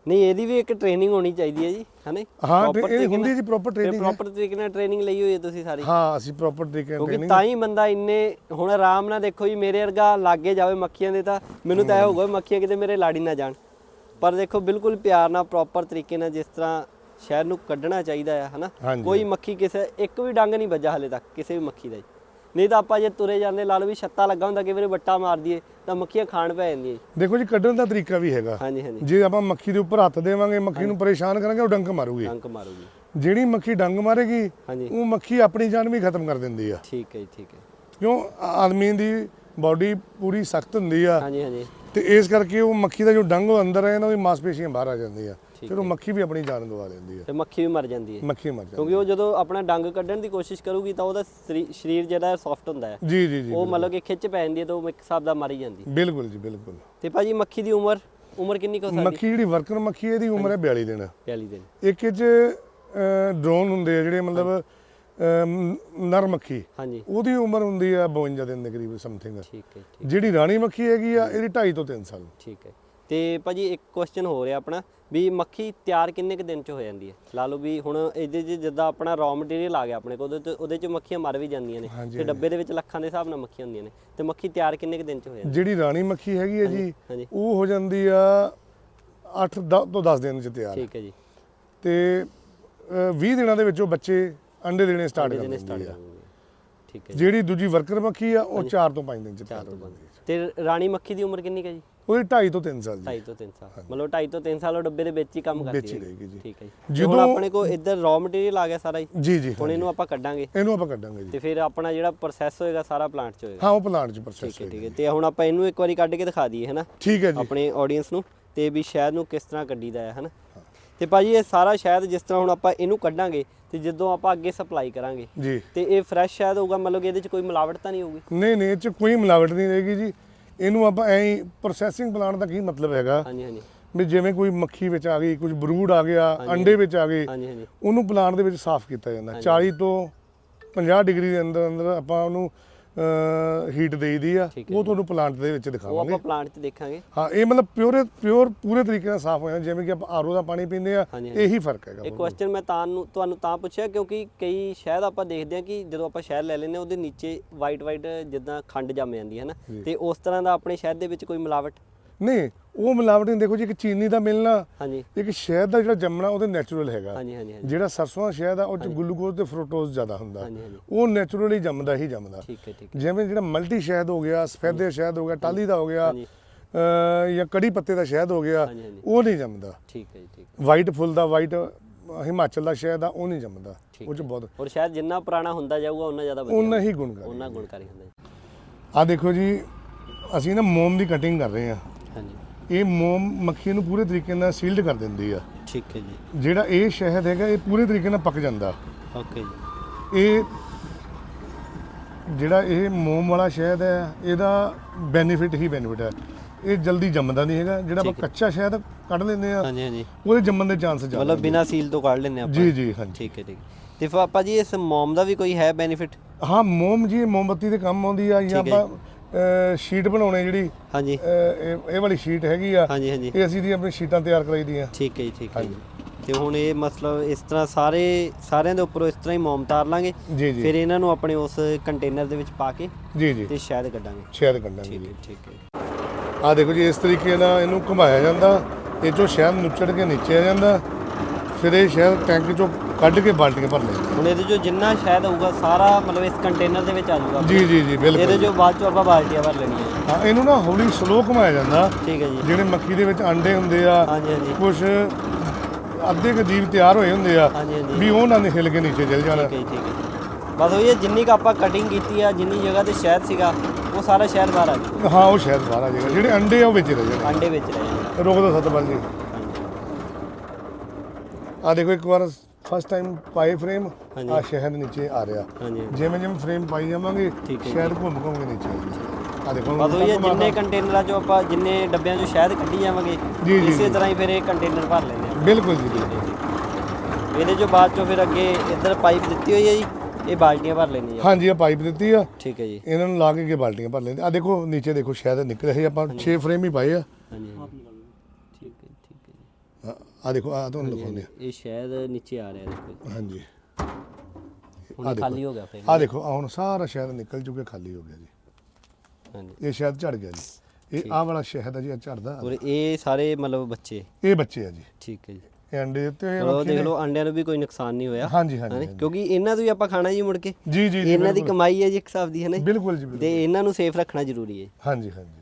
ਨਹੀਂ ਇਹਦੀ ਵੀ ਇੱਕ ਟ੍ਰੇਨਿੰਗ ਹੋਣੀ ਚਾਹੀਦੀ ਹੈ ਜੀ ਹਨੇ? ਹਾਂ ਇਹ ਹੁੰਦੀ ਜੀ ਪ੍ਰੋਪਰ ਟ੍ਰੇਨਿੰਗ ਪ੍ਰੋਪਰ ਤਰੀਕੇ ਨਾਲ ਟ੍ਰੇਨਿੰਗ ਲਈ ਹੋਈ ਹੈ ਤੁਸੀਂ ਸਾਰੀ। ਹਾਂ ਅਸੀਂ ਪ੍ਰੋਪਰ ਤਰੀਕੇ ਨਾਲ ਕਿਉਂਕਿ ਤਾਂ ਹੀ ਬੰਦਾ ਇੰਨੇ ਹੁਣ ਆਰਾਮ ਨਾਲ ਦੇਖੋ ਜੀ ਮੇਰੇ ਵਰਗਾ ਲਾਗੇ ਜਾਵੇ ਮੱਖੀਆਂ ਦੇ ਤਾਂ ਮੈਨੂੰ ਤਾਂ ਇਹ ਹੋਊਗਾ ਮੱਖੀਆਂ ਕਿਤੇ ਮੇਰੇ ਲਾੜੀ ਨਾ ਜਾਣ। ਪਰ ਦੇਖੋ ਬਿਲਕੁਲ ਪਿਆਰ ਨਾਲ ਪ੍ਰੋਪਰ ਤਰੀਕੇ ਨਾਲ ਜਿਸ ਤਰ੍ਹਾਂ ਸ਼ਹਿਰ ਨੂੰ ਕੱਢਣਾ ਚਾਹੀਦਾ ਹੈ ਹਨਾ। ਕੋਈ ਮੱਖੀ ਕਿਸੇ ਇੱਕ ਵੀ ਡੰਗ ਨਹੀਂ ਵੱਜਾ ਹਲੇ ਤੱਕ ਕਿਸੇ ਵੀ ਮੱਖੀ ਦਾ ਨਹੀਂ ਤਾਂ ਆਪਾਂ ਜੇ ਤੁਰੇ ਜਾਂਦੇ ਲਾ ਲਓ ਵੀ ਛੱਤਾ ਲੱਗਾ ਹੁੰਦਾ ਕਿ ਵੀਰੇ ਵੱਟਾ ਮਾਰ ਦਈਏ। ਤਾਂ ਮੱਖੀਆਂ ਖਾਣ ਪੈ ਜਾਂਦੀਆਂ ਜੀ। ਦੇਖੋ ਜੀ ਕੱਢਣ ਦਾ ਤਰੀਕਾ ਵੀ ਹੈਗਾ। ਹਾਂਜੀ ਹਾਂਜੀ। ਜੇ ਆਪਾਂ ਮੱਖੀ ਦੇ ਉੱਪਰ ਹੱਥ ਦੇਵਾਂਗੇ ਮੱਖੀ ਨੂੰ ਪਰੇਸ਼ਾਨ ਕਰਾਂਗੇ ਉਹ ਡੰਕ ਮਾਰੂਗੀ। ਡੰਕ ਮਾਰੂਗੀ। ਜਿਹੜੀ ਮੱਖੀ ਡੰਗ ਮਾਰੇਗੀ ਹਾਂਜੀ। ਉਹ ਮੱਖੀ ਆਪਣੀ ਜਾਨ ਵੀ ਖਤਮ ਕਰ ਦਿੰਦੀ ਆ। ਠੀਕ ਹੈ ਜੀ ਠੀਕ ਹੈ। ਕਿਉਂ? ਆਦਮੀ ਦੀ ਬਾਡੀ ਪੂਰੀ ਸਖਤ ਹੁੰਦੀ ਆ। ਹਾਂਜੀ ਹਾਂਜੀ। ਤੇ ਇਸ ਕਰਕੇ ਉਹ ਮੱਖੀ ਦਾ ਜੋ ਡੰਗ ਉਹ ਅੰਦਰ ਹੈ ਨਾ ਉਹਦੀ ਮਾਸਪੇਸ਼ੀਆਂ ਬਾਹਰ ਆ ਜਾਂਦੀਆਂ। ਫਿਰ ਉਹ ਮੱਖੀ ਵੀ ਆਪਣੀ ਜਾਨ ਗਵਾ ਲੈਂਦੀ ਆ ਤੇ ਮੱਖੀ ਵੀ ਮਰ ਜਾਂਦੀ ਹੈ। ਮੱਖੀ ਮਰ ਜਾਂਦੀ ਕਿਉਂਕਿ ਉਹ ਜਦੋਂ ਆਪਣਾ ਡੰਗ ਕੱਢਣ ਦੀ ਕੋਸ਼ਿਸ਼ ਕਰੂਗੀ ਤਾਂ ਉਹਦਾ ਸਰੀ- ਸਰੀਰ ਜਿਹੜਾ ਸੌਫਟ ਹੁੰਦਾ ਹੈ। ਜੀ ਜੀ ਜੀ ਉਹ ਮਤਲਬ ਕਿ ਖਿੱਚ ਪੈ ਜਾਂਦੀ ਹੈ ਤਾਂ ਉਹ ਇੱਕ ਹਿਸਾਬ ਦਾ ਮਰ ਹੀ ਜਾਂਦੀ ਬਿਲਕੁਲ ਜੀ ਬਿਲਕੁਲ। ਤੇ ਭਾਜੀ ਮੱਖੀ ਦੀ ਉਮਰ ਉਮਰ ਕਿੰਨੀ ਕੁ ਹੋ ਸਕਦੀ? ਮੱਖੀ ਜਿਹੜੀ ਵਰਕਰ ਮੱਖੀ ਹੈ, ਇਹਦੀ ਉਮਰ ਹੈ 42 ਦਿਨ। 42 ਦਿਨ। ਇੱਕ ਇਹ 'ਚ ਡਰੋਨ ਹੁੰਦੇ ਆ ਜਿਹੜੇ ਮਤਲਬ ਨਰ ਮੱਖੀ ਹਾਂਜੀ। ਉਹਦੀ ਉਮਰ ਹੁੰਦੀ ਆ 52 ਦਿਨ ਦੇ ਕਰੀਬ ਸਮਥਿੰਗ ਠੀਕ ਹੈ ਠੀਕ ਜਿਹੜੀ ਰਾਣੀ ਮੱਖੀ ਹੈਗੀ ਆ ਇਹਦੀ 2.5 ਤੋਂ 3 ਸਾਲ। ਠੀਕ ਹੈ। ਤੇ ਭਾਜੀ ਇੱਕ ਕੁਐਸਚਨ ਹੋ ਰਿਹਾ ਆਪਣਾ ਵੀ ਮੱਖੀ ਤਿਆਰ ਕਿੰਨੇ ਕੁ ਦਿਨ ਚ ਹੋ ਜਾਂਦੀ ਹੈ? ਲਾ ਲਓ ਵੀ ਹੁਣ ਇਹਦੇ 'ਚ ਜਿੱਦਾਂ ਆਪਣਾ ਰॉ ਮਟੀਰੀਅਲ ਆ ਗਿਆ ਆਪਣੇ ਕੋਲ ਉਹਦੇ 'ਚ ਉਹਦੇ ਚ ਮੱਖੀਆਂ ਮਰ ਵੀ ਜਾਂਦੀਆਂ ਨੇ। ਤੇ ਡੱਬੇ ਦੇ ਵਿੱਚ ਲੱਖਾਂ ਦੇ ਹਿਸਾਬ ਨਾਲ ਮੱਖੀਆਂ ਹੁੰਦੀਆਂ ਨੇ। ਤੇ ਮੱਖੀ ਤਿਆਰ ਕਿੰਨੇ ਕੁ ਦਿਨ ਚ ਹੋ ਜਾਂਦੀ ਜਿਹੜੀ ਰਾਣੀ ਮੱਖੀ ਹੈਗੀ ਹੈ ਜੀ ਉਹ ਹੋ ਜਾਂਦੀ ਆ 8 ਤੋਂ 10 ਦਿਨ ਚ ਤਿਆਰ। ਠੀਕ ਹੈ ਜੀ। ਤੇ ਅ, 20 ਦਿਨਾਂ ਦੇ ਵਿੱਚ ਉਹ ਬੱਚੇ ਅੰਡੇ ਦੇਣੇ ਸਟਾਰਟ ਕਰ ਦਿੰਦੇ ਸਟਾਰਟ ਆ। ਕਰ ਦਿੰਦੇ ਆ। ਠੀਕ ਹੈ ਜੀ। ਜਿਹੜੀ ਦੂਜੀ ਵਰਕਰ ਮੱਖੀ ਆ ਉਹ 4 ਤੋਂ 5 ਦਿਨ ਚ ਤਿਆਰ ਹੋ ਜਾਂਦੀ ਹੈ ਤੇ ਰਾਣੀ ਮੱਖੀ ਦੀ ਉਮਰ ਕਿੰਨੀ ਹੈ ਜੀ? ਉਹਦੀ 2.5 ਤੋਂ 3 ਸਾਲ ਜੀ। 2.5 ਤੋਂ 3 ਸਾਲ। ਮਤਲਬ 2.5 ਤੋਂ 3 ਸਾਲ ਉਹ ਡੱਬੇ ਦੇ ਵਿੱਚ ਹੀ ਕੰਮ ਕਰਦੀ ਹੀ ਹੈ। ਰਹੇਗੀ ਜੀ। ਠੀਕ ਹੈ ਜੀ। ਜਦੋਂ ਆਪਣੇ ਕੋਲ ਇੱਧਰ ਰॉ ਮਟੀਰੀਅਲ ਆ ਗਿਆ ਸਾਰਾ ਜੀ। ਜੀ ਹੁਣ ਇਹਨੂੰ ਆਪਾਂ ਕੱਢਾਂਗੇ। ਇਹਨੂੰ ਆਪਾਂ ਕੱਢਾਂਗੇ ਜੀ। ਤੇ ਫਿਰ ਆਪਣਾ ਜਿਹੜਾ ਪ੍ਰੋਸੈਸ ਹੋਏਗਾ ਸਾਰਾ ਪਲਾਂਟ 'ਚ ਹੋਏਗਾ। ਹਾਂ ਉਹ ਪਲਾਂਟ ਚ ਪ੍ਰੋਸੈਸ ਠੀਕ ਹੈ ਠੀਕ ਹੈ। ਤੇ ਹੁਣ ਆਪਾਂ ਇਹਨੂੰ ਇੱਕ ਵਾਰੀ ਕੱਢ ਕੇ ਦਿਖਾ ਦਈਏ ਹੈਨਾ? ਠੀਕ ਹੈ ਜੀ। ਆਪਣੇ ਆਡੀਅנס ਨੂੰ। ਤੇ ਵੀ ਸ਼ਹਿਦ ਨੂੰ ਕਿਸ ਤਰ੍ਹਾਂ ਕੱਢੀਦਾ ਹੈ ਹਨਾ? ਤੇ ਭਾਜੀ ਇਹ ਸਾਰਾ ਸ਼ਹਿਦ ਜਿਸ ਤਰ੍ਹਾਂ ਹੁਣ ਆਪਾਂ ਇਹਨੂੰ ਕੱਢਾਂਗੇ ਤੇ ਜਦੋਂ ਆਪਾਂ ਅੱਗੇ ਸਪਲਾਈ ਕਰਾਂਗੇ ਜੀ। ਤੇ ਇਹ ਫਰੈਸ਼ ਸ਼ਹਿਦ ਹੋਊਗਾ ਮਤਲਬ ਕਿ ਇਹਦੇ 'ਚ ਕੋਈ ਮਿਲਾਵਟ ਤਾਂ ਨਹੀਂ ਹੋਊਗੀ? ਨਹੀਂ ਨਹੀਂ ਇਹ ਚ ਕੋਈ ਮਿਲਾਵਟ ਨਹੀਂ ਰਹੇਗੀ ਜੀ। ਇਹਨੂੰ ਆਪਾਂ ਐਂ ਪ੍ਰੋਸੈਸਿੰਗ ਪਲਾਂਟ ਦਾ ਕੀ ਮਤਲਬ ਹੈਗਾ? ਹਾਂਜੀ ਹਾਂਜੀ। ਵੀ ਜਿਵੇਂ ਕੋਈ ਮੱਖੀ ਵਿੱਚ ਆ ਗਈ ਕੁਝ ਬਰੂਡ ਆ ਗਿਆ ਅੰਡੇ ਵਿੱਚ ਆ ਗਏ ਹਾਂਜੀ ਹਾਂਜੀ। ਉਹਨੂੰ ਪਲਾਂਟ ਦੇ ਵਿੱਚ ਸਾਫ਼ ਕੀਤਾ ਜਾਂਦਾ। 40 ਤੋਂ 50 ਡਿਗਰੀ ਦੇ ਅੰਦਰ ਅੰਦਰ ਆਪਾਂ ਉਹਨੂੰ ਹੀਟ ਦੇਈਦੀ ਆ। ਉਹ ਤੁਹਾਨੂੰ ਪਲਾਂਟ ਦੇ ਵਿੱਚ ਉਹ ਦਿਖਾਵਾਂਗੇ। ਆਪਾਂ ਪਲਾਂਟ 'ਚ ਦੇਖਾਂਗੇ। ਹਾਂ ਇਹ ਮਤਲਬ ਪਿਓਰ ਪਿਓਰ ਪੂਰੇ ਤਰੀਕੇ ਨਾਲ ਸਾਫ਼ ਹੋ ਜਾਂਦਾ ਜਿਵੇਂ ਕਿ ਆਪਾਂ ਆਰੋ ਦਾ ਪਾਣੀ ਪੀਂਦੇ ਆ। ਇਹੀ ਫ਼ਰਕ ਹੈਗਾ ਇਹ ਕੁਐਸਚਨ ਮੈਂ ਤਾਂ ਨੂੰ ਤੁਹਾਨੂੰ ਤਾਂ ਪੁੱਛਿਆ ਕਿਉਂਕਿ ਕਈ ਸ਼ਹਿਦ ਆਪਾਂ ਦੇਖਦੇ ਹਾਂ ਕਿ ਜਦੋਂ ਆਪਾਂ ਸ਼ਹਿਦ ਲੈ ਲੈਂਦੇ ਹਾਂ ਉਹਦੇ ਨੀਚੇ ਵਾਈਟ ਵਾਈਟ ਜਿੱਦਾਂ ਖੰਡ ਜੰਮ ਜਾਂਦੀ ਹੈ ਨਾ ਤੇ ਉਸ ਤਰ੍ਹਾਂ ਦਾ ਆਪਣੇ ਸ਼ਹਿਦ ਦੇ ਵਿੱਚ ਕੋਈ ਮਿਲਾਵਟ ਨਹੀਂ ਉਹ ਮਿਲਾਵਟ ਨਹੀਂ ਦੇਖੋ ਜੀ ਇੱਕ ਚੀਨੀ ਦਾ ਮਿਲਣਾ ਹਾਂਜੀ। ਇੱਕ ਸ਼ਹਿਦ ਦਾ ਜਿਹੜਾ ਜੰਮਣਾ ਉਹਦੇ ਨੈਚੁਰਲ ਹੈਗਾ। ਹਾਂਜੀ ਹਾਂਜੀ ਹਾਂਜੀ। ਜਿਹੜਾ ਸਰਸੋਂ ਦਾ ਸ਼ਹਿਦ ਆ ਉਹ ਚ ਗਲੂਕੋਜ਼ ਤੇ ਫਰੂਟੋਜ਼ ਜ਼ਿਆਦਾ ਹੁੰਦਾ। ਹਾਂਜੀ ਹਾਂਜੀ। ਉਹ ਨੈਚੁਰਲੀ ਜੰਮਦਾ ਹੀ ਜੰਮਦਾ। ਠੀਕ ਹੈ ਠੀਕ ਹੈ। ਜਿਵੇਂ ਜਿਹੜਾ ਮਲਟੀ ਸ਼ਹਿਦ ਹੋ ਗਿਆ ਸਫੈਦੇ ਸ਼ਹਿਦ ਹੋ ਗਿਆ ਟਾਲੀ ਦਾ ਹੋ ਗਿਆ ਹਾਂਜੀ। ਜਾਂ ਕੜੀ ਪੱਤੇ ਦਾ ਸ਼ਹਿਦ ਹੋ ਗਿਆ ਹਾਂਜੀ ਹਾਂਜੀ। ਉਹ ਨਹੀਂ ਜੰਮਦਾ। ਠੀਕ ਹੈ ਜੀ ਠੀਕ ਵਾਈਟ ਫੁੱਲ ਦਾ ਵਾਈਟ ਹਿਮਾਚਲ ਦਾ ਸ਼ਹਿਦ ਆ ਉਹ ਨਹੀਂ ਜੰਮਦਾ। ਠੀਕ ਉਹ ਚ ਬਹੁਤ ਔਰ ਸ਼ਾਇਦ ਜਿੰਨਾ ਪੁਰਾਣਾ ਹੁੰਦਾ ਜਾਊਗਾ ਉਨਾ ਜ਼ਿਆਦਾ ਵਧੀਆ ਉਹਨਾਂ ਹੀ ਗੁਣ ਕਰ ਉਹਨਾਂ ਗੁਣਕਾਰੀ ਹੁੰਦਾ ਜੀ। ਆ ਦੇਖੋ ਜੀ ਅਸੀਂ ਨਾ ਮੋਮ ਦੀ ਕਟਿੰਗ ਕਰ ਰਹੇ ਆ ਹਾਂਜੀ ਇਹ ਮੋਮ ਮੱਖੀ ਨੂੰ ਪੂਰੇ ਤਰੀਕੇ ਨਾਲ ਸੀਲਡ ਕਰ ਦਿੰਦੀ ਆ। ਠੀਕ ਹੈ ਜੀ। ਜਿਹੜਾ ਇਹ ਸ਼ਹਿਦ ਹੈਗਾ ਇਹ ਪੂਰੇ ਤਰੀਕੇ ਨਾਲ ਪੱਕ ਜਾਂਦਾ। ਓਕੇ ਜੀ। ਇਹ ਜਿਹੜਾ ਇਹ ਮੋਮ ਵਾਲਾ ਸ਼ਹਿਦ ਹੈ ਇਹਦਾ ਬੈਨੀਫਿਟ ਹੀ ਬੈਨੀਫਿਟ ਹੈ। ਇਹ ਜਲਦੀ ਜੰਮਦਾ ਨਹੀਂ ਹੈਗਾ। ਜਿਹੜਾ ਆਪਾਂ ਕੱਚਾ ਸ਼ਹਿਦ ਕੱਢ ਲੈਂਦੇ ਆ ਹਾਂਜੀ ਹਾਂਜੀ। ਉਹਦੇ ਜੰਮਣ ਦੇ ਚਾਂਸ ਜ਼ਿਆਦਾ ਮਤਲਬ ਬਿਨਾ ਸੀਲ ਤੋਂ ਕੱਢ ਲੈਂਦੇ ਆਪਾਂ। ਜੀ ਜੀ ਹਾਂਜੀ। ਠੀਕ ਹੈ ਠੀਕ ਤੇ ਫਿਰ ਆਪਾਂ ਜੀ ਇਸ ਮੋਮ ਦਾ ਵੀ ਕੋਈ ਹੈ ਬੈਨੀਫਿਟ ਹਾਂ ਮੋਮ ਜੀ ਇਹ ਮੋਮਬੱਤੀ ਦੇ ਕੰਮ ਆਉਂਦੀ ਆ ਜਾਂ। ਆਪਾਂ ਸ਼ੀਟ ਬਣਾਉਣੇ ਜਿਹੜੀ ਹਾਂਜੀ। ਇਹ ਵਾਲੀ ਸ਼ੀਟ ਹੈਗੀ ਆ। ਹਾਂਜੀ ਹਾਂਜੀ। ਇਹ ਅਸੀਂ ਦੀ ਆਪਣੀ ਸ਼ੀਟਾਂ ਤਿਆਰ ਕਰਾਈ ਦੀਆਂ। ਠੀਕ ਹੈ ਜੀ ਠੀਕ ਹੈ ਤੇ ਹੁਣ ਇਹ ਮਤਲਬ ਇਸ ਤਰ੍ਹਾਂ ਸਾਰੇ ਸਾਰਿਆਂ ਦੇ ਉੱਪਰੋਂ ਇਸ ਤਰ੍ਹਾਂ ਹੀ ਮੋਮ ਤਾਰ ਲਾਂਗੇ। ਜੀ ਜੀ। ਫਿਰ ਇਹਨਾਂ ਨੂੰ ਆਪਣੇ ਉਸ ਕੰਟੇਨਰ ਦੇ ਵਿੱਚ ਪਾ ਕੇ ਜੀ ਜੀ। ਤੇ ਸ਼ਾਇਦ ਕੱਢਾਂਗੇ। ਸ਼ਹਿਦ ਕੱਢਾਂਗੇ ਠੀਕ ਜੀ। ਹੈ ਠੀਕ ਹੈ। ਆ ਦੇਖੋ ਜੀ ਇਸ ਤਰੀਕੇ ਨਾਲ ਇਹਨੂੰ ਘੁਮਾਇਆ ਜਾਂਦਾ। ਇਹ ਚੋਂ ਸ਼ਹਿਦ ਨੁੱਚੜ ਕੇ ਨੀਚੇ ਆ ਜਾਂਦਾ। ਫਿਰ ਇਹ ਸ਼ਹਿਦ ਟੈਂਕ ਚੋਂ ਕੱਢ ਕੇ ਬਾਲਟੀਆਂ ਭਰ ਲੈਂਦੇ। ਹੁਣ ਇਹਦੇ ਜੋ ਜਿੰਨਾ ਸ਼ਾਇਦ ਹੋਊਗਾ ਸਾਰਾ ਮਤਲਬ ਇਸ ਕੰਟੇਨਰ ਦੇ ਵਿੱਚ ਆ ਜਾਊਗਾ। ਜੀ ਜੀ ਜੀ ਇਹਦੇ ਬਿਲਕੁਲ ਜੋ ਬਾਅਦ ਚੋਂ ਆਪਾਂ ਬਾਲਟੀਆਂ ਭਰ ਲੈਣੀਆਂ ਜੀ। ਹਾਂ ਇਹਨੂੰ ਨਾ ਹੌਲੀ ਸਲੋ ਘੁਮਾਇਆ ਜਾਂਦਾ। ਠੀਕ ਹੈ ਜੀ। ਜਿਹੜੇ ਮੱਖੀ ਦੇ ਵਿੱਚ ਅੰਡੇ ਹੁੰਦੇ ਆ ਹਾਂਜੀ ਹਾਂਜੀ। ਕੁਝ ਅੱਧੇ ਕੁ ਜੀਵ ਤਿਆਰ ਹੋਏ ਹੁੰਦੇ ਆ ਹਾਂਜੀ ਹਾਂਜੀ। ਵੀ ਉਹ ਨਾ ਨਿਕਲ ਕੇ ਨੀਚੇ ਚਲ ਜਾਣ। ਠੀਕ ਹੈ ਜੀ, ਠੀਕ ਹੈ। ਜੀ। ਬਸ ਉਹ ਇਹ ਜਿੰਨੀ ਕ ਆਪਾਂ ਕਟਿੰਗ ਕੀਤੀ ਆ ਜਿੰਨੀ ਜਗ੍ਹਾ ਤੇ ਸ਼ਹਿਦ ਸੀਗਾ ਉਹ ਸਾਰਾ ਸ਼ਹਿਦ ਬਾਹਰ ਆ ਗਿਆ ਹਾਂ ਉਹ ਸ਼ਾਇਦ ਬਾਹਰ ਆ ਜਾਏਗਾ। ਜਿਹੜੇ ਅੰਡੇ ਆ ਉਹ ਵਿੱਚ ਰਹਿ ਜਾਣਗੇ ਅੰਡੇ ਵਿੱਚ ਰਹਿ ਜਾਂਦੇ ਰੋਕ ਦੋ ਸਤਪਾਲ ਜੀ ਆ ਦੇਖੋ ਇੱਕ ਵਾਰ ਫਸਟ ਟਾਈਮ ਪਾਏ ਫਰੇਮ। ਆ ਸ਼ਹਿਦ ਨੀਚੇ ਆ ਰਿਹਾ। ਹਾਂਜੀ। ਜਿਵੇਂ ਜਿਵੇਂ ਫਰੇਮ ਪਾਈ ਜਾਵਾਂਗੇ ਸ਼ਹਿਦ ਘੁੰਮ ਘੁੰਮ ਕੇ ਨੀਚੇ ਆ ਆ ਦੇਖੋ ਉਹ ਇਹ ਜਿੰਨੇ। ਕੰਟੇਨਰਾਂ ਚੋਂ ਆਪਾਂ ਜਿੰਨੇ ਡੱਬਿਆਂ ਚੋਂ ਸ਼ਹਿਦ ਕੱਢੀ ਜਾਵਾਂਗੇ ਜੀ, ਜੀ, ਇਸੇ ਜੀ। ਤਰ੍ਹਾਂ ਹੀ ਫਿਰ ਇਹ ਕੰਟੇਨਰ ਭਰ ਲੈਂਦੇ ਆ। ਬਿਲਕੁਲ ਜੀ। ਇਹਦੇ ਚੋਂ ਬਾਅਦ ਚੋਂ ਫਿਰ ਅੱਗੇ ਇੱਧਰ ਪਾਈਪ ਦਿੱਤੀ ਹੋਈ ਹੈ ਜੀ ਇਹ ਬਾਲਟੀਆਂ ਭਰ ਲੈਣੀਆਂ ਹਾਂਜੀ ਆ ਪਾਈਪ ਦਿੱਤੀ ਆ। ਠੀਕ ਹੈ ਜੀ। ਇਹਨਾਂ ਨੂੰ ਲਾ ਕੇ ਅੱਗੇ ਬਾਲਟੀਆਂ ਭਰ ਲੈਂਦੇ ਆ। ਦੇਖੋ ਨੀਚੇ ਦੇਖੋ ਸ਼ਹਿਦ ਨਿਕਲ ਰਹੇ ਆਪਾਂ 6 ਫਰੇਮ ਹੀ ਪਾਏ ਆ। ਹਾਂਜੀ ਹਾਂਜੀ। ਠੀਕ ਹੈ ਠੀਕ ਹੈ ਜੀ ਆ ਦੇਖੋ ਆ ਤੁਹਾਨੂੰ ਦਿਖਾਉਂਦੇ ਇਹ ਸ਼ਹਿਦ ਨੀਚੇ ਆ ਰਿਹਾ ਦੇਖੋ। ਆ ਹਾਂਜੀ। ਹੁਣ ਖਾਲੀ ਹੋ ਗਿਆ ਫਿਰ। ਆ ਦੇਖੋ ਆ ਹੁਣ ਸਾਰਾ ਸ਼ਹਿਦ ਨਿਕਲ ਚੁੱਕਿਆ ਖਾਲੀ ਹੋ ਗਿਆ ਜੀ। ਹਾਂਜੀ। ਇਹ ਸ਼ਹਿਦ ਝੜ ਗਿਆ ਜੀ। ਇਹ ਆ ਵਾਲਾ ਸ਼ਹਿਦ ਆ ਜੀ ਇਹ ਝੜਦਾ। ਔਰ ਇਹ ਸਾਰੇ ਮਤਲਬ ਬੱਚੇ? ਇਹ ਬੱਚੇ ਆ ਜੀ। ਠੀਕ ਹੈ ਜੀ। ਇਹ ਅੰਡੇ ਦਿੱਤੇ ਹੋਏ ਆ ਚਲੋ ਮੱਖੀ ਦੇਖ। ਲਓ ਅੰਡਿਆਂ ਨੂੰ ਵੀ ਕੋਈ ਨੁਕਸਾਨ ਨਹੀਂ ਹੋਇਆ। ਹਾਂਜੀ ਹਾਂਜੀ। ਕਿਉਂਕਿ ਇਹਨਾਂ ਤੋਂ ਵੀ ਆਪਾਂ ਖਾਣਾ ਜੀ ਮੁੜ ਕੇ। ਜੀ ਜੀ ਇਹਨਾਂ ਦੀ। ਕਮਾਈ ਹੈ ਜੀ ਇੱਕ ਹਿਸਾਬ ਦੀ ਹੈ ਨਾ ਬਿਲਕੁਲ ਜੀ ਤੇ ਇਹਨਾਂ ਨੂੰ ਸੇਫ ਰੱਖਣਾ ਜ਼ਰੂਰੀ ਹੈ। ਹਾਂਜੀ ਹਾਂਜੀ। ਹੈ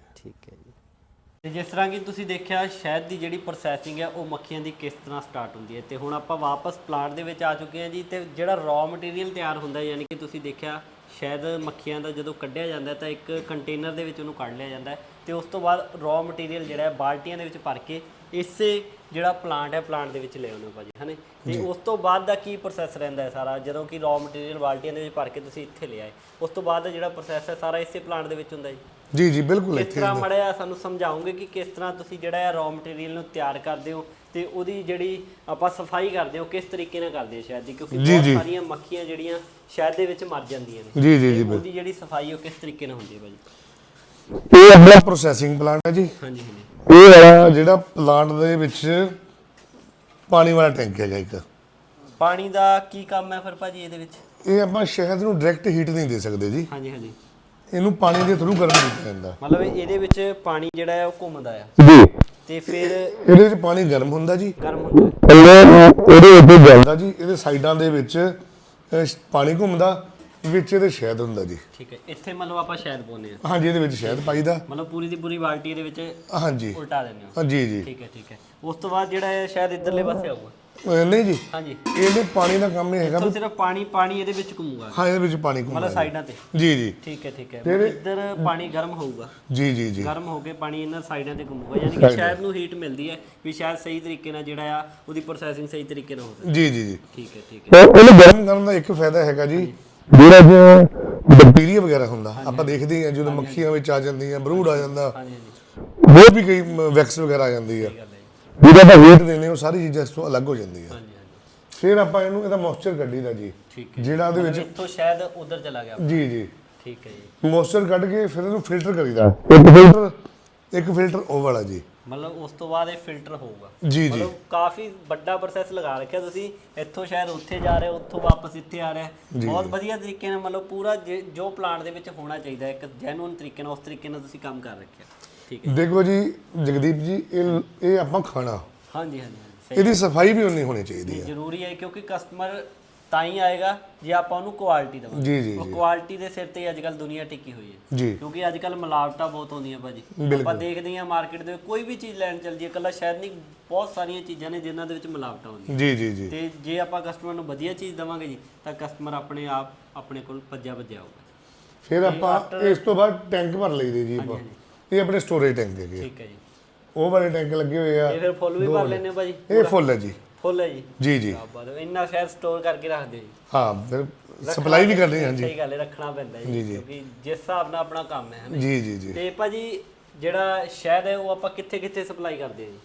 ਤੇ ਜਿਸ ਤਰ੍ਹਾਂ ਕਿ ਤੁਸੀਂ ਦੇਖਿਆ, ਸ਼ਹਿਦ ਦੀ ਜਿਹੜੀ ਪ੍ਰੋਸੈਸਿੰਗ ਹੈ, ਉਹ ਮੱਖੀਆਂ ਦੀ ਕਿਸ ਤਰ੍ਹਾਂ ਸਟਾਰਟ ਹੁੰਦੀ ਹੈ? ਤੇ ਹੁਣ ਆਪਾਂ ਵਾਪਸ ਪਲਾਂਟ ਦੇ ਵਿੱਚ ਆ ਚੁੱਕੇ ਹਾਂ ਜੀ ਤੇ ਜਿਹੜਾ ਰॉ ਮਟੀਰੀਅਲ ਤਿਆਰ ਹੁੰਦਾ ਯਾਨੀ ਕਿ ਤੁਸੀਂ ਦੇਖਿਆ, ਸ਼ਹਿਦ ਮੱਖੀਆਂ ਦਾ ਜਦੋਂ ਕੱਢਿਆ ਜਾਂਦਾ ਤਾਂ ਇੱਕ ਕੰਟੇਨਰ ਦੇ ਵਿੱਚ ਉਹਨੂੰ ਕੱਢ ਲਿਆ ਜਾਂਦਾ ਹੈ ਤੇ ਉਸ ਤੋਂ ਬਾਅਦ ਰॉ ਮਟੀਰੀਅਲ ਜਿਹੜਾ ਹੈ, ਬਾਲਟੀਆਂ ਦੇ ਵਿੱਚ ਭਰ ਕੇ ਇਸੇ ਜਿਹੜਾ ਪਲਾਂਟ ਹੈ ਪਲਾਂਟ ਦੇ ਵਿੱਚ ਲੈ ਆਉਂਦੇ ਹੋ ਭਾਜੀ ਹਨੇ? ਤੇ ਉਸ ਤੋਂ ਬਾਅਦ ਦਾ ਕੀ ਪ੍ਰੋਸੈਸ ਰਹਿੰਦਾ ਹੈ ਸਾਰਾ? ਜਦੋਂ ਕਿ ਰॉ ਮਟੀਰੀਅਲ ਬਾਲਟੀਆਂ ਦੇ ਵਿੱਚ ਭਰ ਕੇ ਤੁਸੀਂ ਇੱਥੇ ਲਿਆਏ ਉਸ ਤੋਂ ਬਾਅਦ ਦਾ ਜਿਹੜਾ ਪ੍ਰੋਸੈਸ ਹੈ ਸਾਰਾ ਇਸੇ ਪਲਾਂਟ ਦੇ ਵਿੱਚ ਹੁੰਦਾ ਜੀ? ਜੀ ਜੀ ਬਿਲਕੁਲ ਕਿਸ ਤਰ੍ਹਾਂ ਮੜਿਆ ਸਾਨੂੰ ਸਮਝਾਓਗੇ ਕਿ ਕਿਸ ਤਰ੍ਹਾਂ ਤੁਸੀਂ ਜਿਹੜਾ ਹੈ ਰॉ ਮਟੀਰੀਅਲ ਨੂੰ ਤਿਆਰ ਕਰਦੇ ਹੋ ਤੇ ਉਹਦੀ ਜਿਹੜੀ ਆਪਾਂ ਸਫ਼ਾਈ ਕਰਦੇ ਹੋ ਕਿਸ ਤਰੀਕੇ ਨਾਲ ਕਰਦੇ ਹੋ ਸ਼ਾਇਦ ਦੀ ਕਿਉਂਕਿ ਬਹੁਤ। ਸਾਰੀਆਂ ਮੱਖੀਆਂ ਜਿਹੜੀਆਂ ਸ਼ਹਿਦ ਦੇ ਵਿੱਚ ਮਰ ਜਾਂਦੀਆਂ ਨੇ। ਜੀ ਜੀ ਜੀ ਉਹਦੀ ਜਿਹੜੀ ਸਫ਼ਾਈ ਉਹ ਕਿਸ ਤਰੀਕੇ ਨਾਲ ਹੁੰਦੀ ਹੈ ਭਾਜੀ? ਇਹ ਆਪਣਾ ਪ੍ਰੋਸੈਸਿੰਗ ਪਲਾਂਟ ਹੈ ਜੀ। ਹਾਂਜੀ ਹਾਂਜੀ। ਇਹ ਵਾਲਾ ਜਿਹੜਾ ਪਲਾਂਟ ਦੇ ਵਿੱਚ ਪਾਣੀ ਵਾਲਾ ਟੈਂਕ ਹੈਗਾ ਇੱਕ। ਪਾਣੀ ਦਾ ਕੀ ਕੰਮ ਹੈ ਫਿਰ ਭਾਜੀ ਇਹਦੇ ਵਿੱਚ? ਇਹ ਆਪਾਂ ਸ਼ਹਿਦ ਨੂੰ ਡਾਇਰੈਕਟ ਹੀਟ ਨਹੀਂ ਦੇ ਸਕਦੇ ਜੀ। ਹਾਂਜੀ ਹਾਂਜੀ। ਇਹਨੂੰ ਪਾਣੀ ਦੇ ਥਰੂ ਗਰਮ ਕੀਤਾ ਜਾਂਦਾ ਮਤਲਬ ਇਹਦੇ ਵਿੱਚ ਪਾਣੀ ਜਿਹੜਾ ਹੈ ਉਹ ਘੁੰਮਦਾ ਆ। ਜੀ। ਤੇ ਫਿਰ ਇਹਦੇ ਵਿੱਚ ਪਾਣੀ ਗਰਮ ਹੁੰਦਾ ਜੀ। ਗਰਮ ਹੁੰਦਾ। ਥੱਲੇ ਇਹਦੇ ਉੱਤੇ ਜਲਦਾ ਜੀ ਇਹਦੇ ਸਾਈਡਾਂ ਦੇ ਵਿੱਚ ਅਹ, ਪਾਣੀ ਘੁੰਮਦਾ। ਵਿੱਚ ਇਹਦੇ ਸ਼ਹਿਦ ਹੁੰਦਾ ਜੀ। ਠੀਕ ਹੈ ਇੱਥੇ ਮਤਲਬ ਆਪਾਂ ਸ਼ਾਇਦ ਪਾਉਂਦੇ ਆ ਹਾਂਜੀ ਇਹਦੇ ਵਿੱਚ ਸ਼ਹਿਦ ਪਾਈਦਾ ਮਤਲਬ ਪੂਰੀ ਦੀ ਪੂਰੀ ਬਾਲਟੀ ਇਹਦੇ ਵਿੱਚ ਹਾਂਜੀ। ਉਲਟਾ ਦਿੰਦੇ ਹੋ। ਹਾਂ, ਜੀ। ਠੀਕ ਹੈ ਠੀਕ ਹੈ। ਉਸ ਤੋਂ ਬਾਅਦ ਜਿਹੜਾ ਹੈ ਸ਼ਾਇਦ ਇੱਧਰਲੇ ਪਾਸੇ ਆਊਗਾ। ਅਹ, ਨਹੀਂ ਜੀ। ਹਾਂਜੀ। ਇਹਦੇ ਪਾਣੀ ਦਾ ਕੰਮ ਇਹ ਹੈਗਾ ਤਾਂ ਵੀ ਸਿਰਫ ਪਾਣੀ ਪਾਣੀ ਇਹਦੇ ਵਿੱਚ ਘੁੰਮੂਗਾ। ਹਾਂ ਇਹਦੇ ਵਿੱਚ ਪਾਣੀ ਮਤਲਬ ਘੁੰਮਦਾ ਸਾਈਡਾਂ ਤੇ। ਜੀ ਜੀ। ਠੀਕ ਹੈ ਠੀਕ ਹੈ। ਫਿਰ- ਇੱਧਰ ਪਾਣੀ ਗਰਮ ਹੋਊਗਾ। ਜੀ ਜੀ ਜੀ। ਗਰਮ ਹੋ ਕੇ ਪਾਣੀ ਇਹਨਾਂ ਸਾਈਡਾਂ ਤੇ ਘੁੰਮੂਗਾ। ਯਾਨੀ ਕਿ ਸ਼ਾਇਦ ਨੂੰ ਹੀਟ ਮਿਲਦੀ ਹੈ ਵੀ ਸ਼ਾਇਦ ਸਹੀ ਤਰੀਕੇ ਨਾਲ ਜਿਹੜਾ ਆ ਉਹਦੀ ਪ੍ਰੋਸੈਸਿੰਗ ਸਹੀ ਤਰੀਕੇ ਨਾਲ ਹੋ ਸਕੇ ਜੀ ਜੀ ਜੀ। ਠੀਕ ਹੈ ਠੀਕ ਹੈ। ਤੇ ਇਹਨੂੰ ਗਰਮ ਕਰਨ ਦਾ ਇੱਕ ਫਾਇਦਾ ਹੈਗਾ ਜੀ। ਜਿਹੜਾ ਜੇ ਬੈਕਟੀਰੀਆ ਵਗੈਰਾ ਹੁੰਦਾ ਆਪਾਂ ਦੇਖਦੇ ਹਾਂ ਜਦੋਂ ਮੱਖੀਆਂ ਵਿੱਚ ਆ ਜਾਂਦੀਆਂ ਬਰੂਡ ਆ ਜਾਂਦਾ ਹਾਂਜੀ ਹਾਂਜੀ। ਹੋਰ ਵੀ ਕਈ ਵੈਕਸ ਵਗੈਰਾ ਆ ਜਾਂਦੀ ਆ। ਜਿਹਦਾ ਆਪਾਂ ਵੇਟ ਦੇਨੇ ਉਹ ਸਾਰੀ ਚੀਜ਼ਾਂ ਇਸ ਤੋਂ ਅਲੱਗ ਹੋ ਜਾਂਦੀਆਂ ਹਾਂਜੀ ਹਾਂਜੀ। ਫਿਰ ਆਪਾਂ ਇਹਨੂੰ ਇਹਦਾ ਮੋਇਸਚਰ ਕੱਢੀਦਾ ਜੀ। ਠੀਕ ਹੈ। ਜਿਹੜਾ ਉਹਦੇ ਵਿੱਚ ਇੱਥੋਂ ਸ਼ਾਇਦ ਉਧਰ ਚਲਾ ਗਿਆ। ਜੀ ਜੀ। ਠੀਕ ਹੈ ਜੀ। ਮੋਇਸਚਰ ਕੱਢ ਕੇ ਫਿਰ ਇਹਨੂੰ ਫਿਲਟਰ ਕਰੀਦਾ। ਇੱਕ ਫਿਲਟਰ ਇੱਕ ਫਿਲਟਰ ਉਹ ਵਾਲਾ ਜੀ। ਮਤਲਬ ਉਸ ਤੋਂ ਬਾਅਦ ਇਹ ਫਿਲਟਰ ਹੋਊਗਾ। ਜੀ ਜੀ। ਮਤਲਬ ਕਾਫੀ ਵੱਡਾ ਪ੍ਰੋਸੈਸ ਲਗਾ ਰੱਖਿਆ ਤੁਸੀਂ। ਇੱਥੋਂ ਸ਼ਾਇਦ ਉੱਥੇ ਜਾ ਰਹੇ ਹੋ ਉੱਥੋਂ ਵਾਪਸ ਇੱਥੇ ਆ ਰਿਹਾ ਹੈ। ਬਹੁਤ ਵਧੀਆ ਤਰੀਕੇ ਨਾਲ ਮਤਲਬ ਪੂਰਾ ਜੇ- ਜੋ ਪਲਾਂਟ ਦੇ ਵਿੱਚ ਹੋਣਾ ਚਾਹੀਦਾ ਹੈ, ਇੱਕ ਜੈਨੂਇਨ ਤਰੀਕੇ ਨਾਲ ਉਸ ਤਰੀਕੇ ਨਾਲ ਤੁਸੀਂ ਕੰਮ ਕਰ ਰੱਖਿਆ। ਠੀਕ ਹੈ ਦੇਖੋ ਜੀ ਜਗਦੀਪ ਜੀ ਇਹ ਇਹ ਆਪਾਂ ਖਾਣਾ। ਹਾਂਜੀ ਹਾਂਜੀ ਹਾਂਜੀ। ਸਹੀ ਇਹਦੀ ਸਫ਼ਾਈ ਵੀ ਉਨੀ ਹੋਣੀ ਚਾਹੀਦੀ ਹੈ। ਜ਼ਰੂਰੀ ਹੈ ਕਿਉਂਕਿ ਕਸਟਮਰ ਤਾਂ ਹੀ ਆਏਗਾ ਜੇ ਆਪਾਂ ਉਹਨੂੰ ਕੁਆਲਿਟੀ ਦੇਵਾਂਗੇ। ਜੀ ਜੀ ਉਹ ਕੁਆਲਿਟੀ ਦੇ ਸਿਰ ਤੇ ਅੱਜ ਕੱਲ ਦੁਨੀਆ ਟਿਕੀ ਹੋਈ ਹੈ। ਜੀ। ਕਿਉਂਕਿ ਅੱਜ ਕੱਲ ਮਿਲਾਵਟਾਂ ਬਹੁਤ ਹੁੰਦੀਆਂ ਭਾਜੀ। ਆਪਾਂ ਦੇਖਦੇ ਹਾਂ ਮਾਰਕੀਟ ਦੇ ਕੋਈ ਵੀ ਚੀਜ਼ ਲੈਣ ਚੱਲ ਜੀਏ ਕੱਲਾ ਸ਼ਾਇਦ ਨਹੀਂ ਬਹੁਤ ਸਾਰੀਆਂ ਚੀਜ਼ਾਂ ਨੇ ਜਿਨ੍ਹਾਂ ਦੇ ਵਿੱਚ ਮਿਲਾਵਟਾਂ ਹੁੰਦੀਆਂ ਜੀ ਜੀ ਜੀ। ਤੇ ਜੇ ਆਪਾਂ ਕਸਟਮਰ ਨੂੰ ਵਧੀਆ ਚੀਜ਼ ਦੇਵਾਂਗੇ ਜੀ ਤਾਂ ਕਸਟਮਰ ਆਪਣੇ ਆਪ ਆਪਣੇ ਕੋਲ ਭੱਜਿਆ ਭੱਜਿਆ ਆਊਗਾ ਫਿਰ ਆਪਾਂ ਇਸ ਤੋਂ ਬਾਅਦ ਟੈਂਕ ਭਰ ਲਈਦੇ ਜੀ ਆਪਾਂ। ਇਹ ਆਪਣੇ ਸਟੋਰੇਜ ਟੈਂਕ ਹੈਗੇ ਆ। ਠੀਕ ਹੈ ਜੀ। ਉਹ ਵਾਲੇ ਟੈਂਕ ਲੱਗੇ ਹੋਏ ਆ। ਇਹ ਫਿਰ ਫੁੱਲ ਵੀ ਭਰ ਹੋ ਭਾਜੀ? ਇਹ ਫੁੱਲ ਹੈ ਜੀ। ਫੁੱਲ ਹੈ ਜੀ ਜੀ। ਜੀ ਇੰਨਾ ਸ਼ਾਇਦ ਸਟੋਰ ਕਰਕੇ ਰੱਖਦੇ ਜੀ। ਹਾਂ ਫਿਰ ਸਪਲਾਈ ਵੀ ਕਰਦੇ ਹਾਂ ਜੀ ਸਹੀ ਗੱਲ ਹੈ ਰੱਖਣਾ ਪੈਂਦਾ ਜੀ, ਜੀ ਜੀ। ਕਿਉਂਕਿ ਜਿਸ ਹਿਸਾਬ ਨਾਲ ਆਪਣਾ ਕੰਮ ਹੈ ਹਨਾ ਜੀ। ਜੀ ਜੀ ਤੇ ਭਾਜੀ ਜਿਹੜਾ ਸ਼ਹਿਦ ਹੈ ਉਹ ਆਪਾਂ ਕਿੱਥੇ ਕਿੱਥੇ ਸਪਲਾਈ ਕਰਦੇ ਹਾਂ ਜੀ?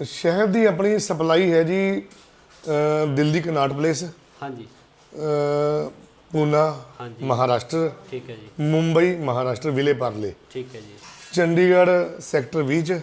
ਤੇ ਸ਼ਹਿਰ ਦੀ ਆਪਣੀ ਸਪਲਾਈ ਹੈ ਜੀ ਅ, ਦਿੱਲੀ ਕਨਾਟ ਪਲੇਸ ਹਾਂਜੀ। ਅ, ਪੂਨਾ ਹਾਂਜੀ। ਮਹਾਰਾਸ਼ਟਰ। ਠੀਕ ਹੈ ਜੀ। ਮੁੰਬਈ ਮਹਾਰਾਸ਼ਟਰ ਵਿਲੇ ਪਾਰਲੇ। ਠੀਕ ਹੈ ਜੀ। ਚੰਡੀਗੜ੍ਹ ਸੈਕਟਰ 20 ਚ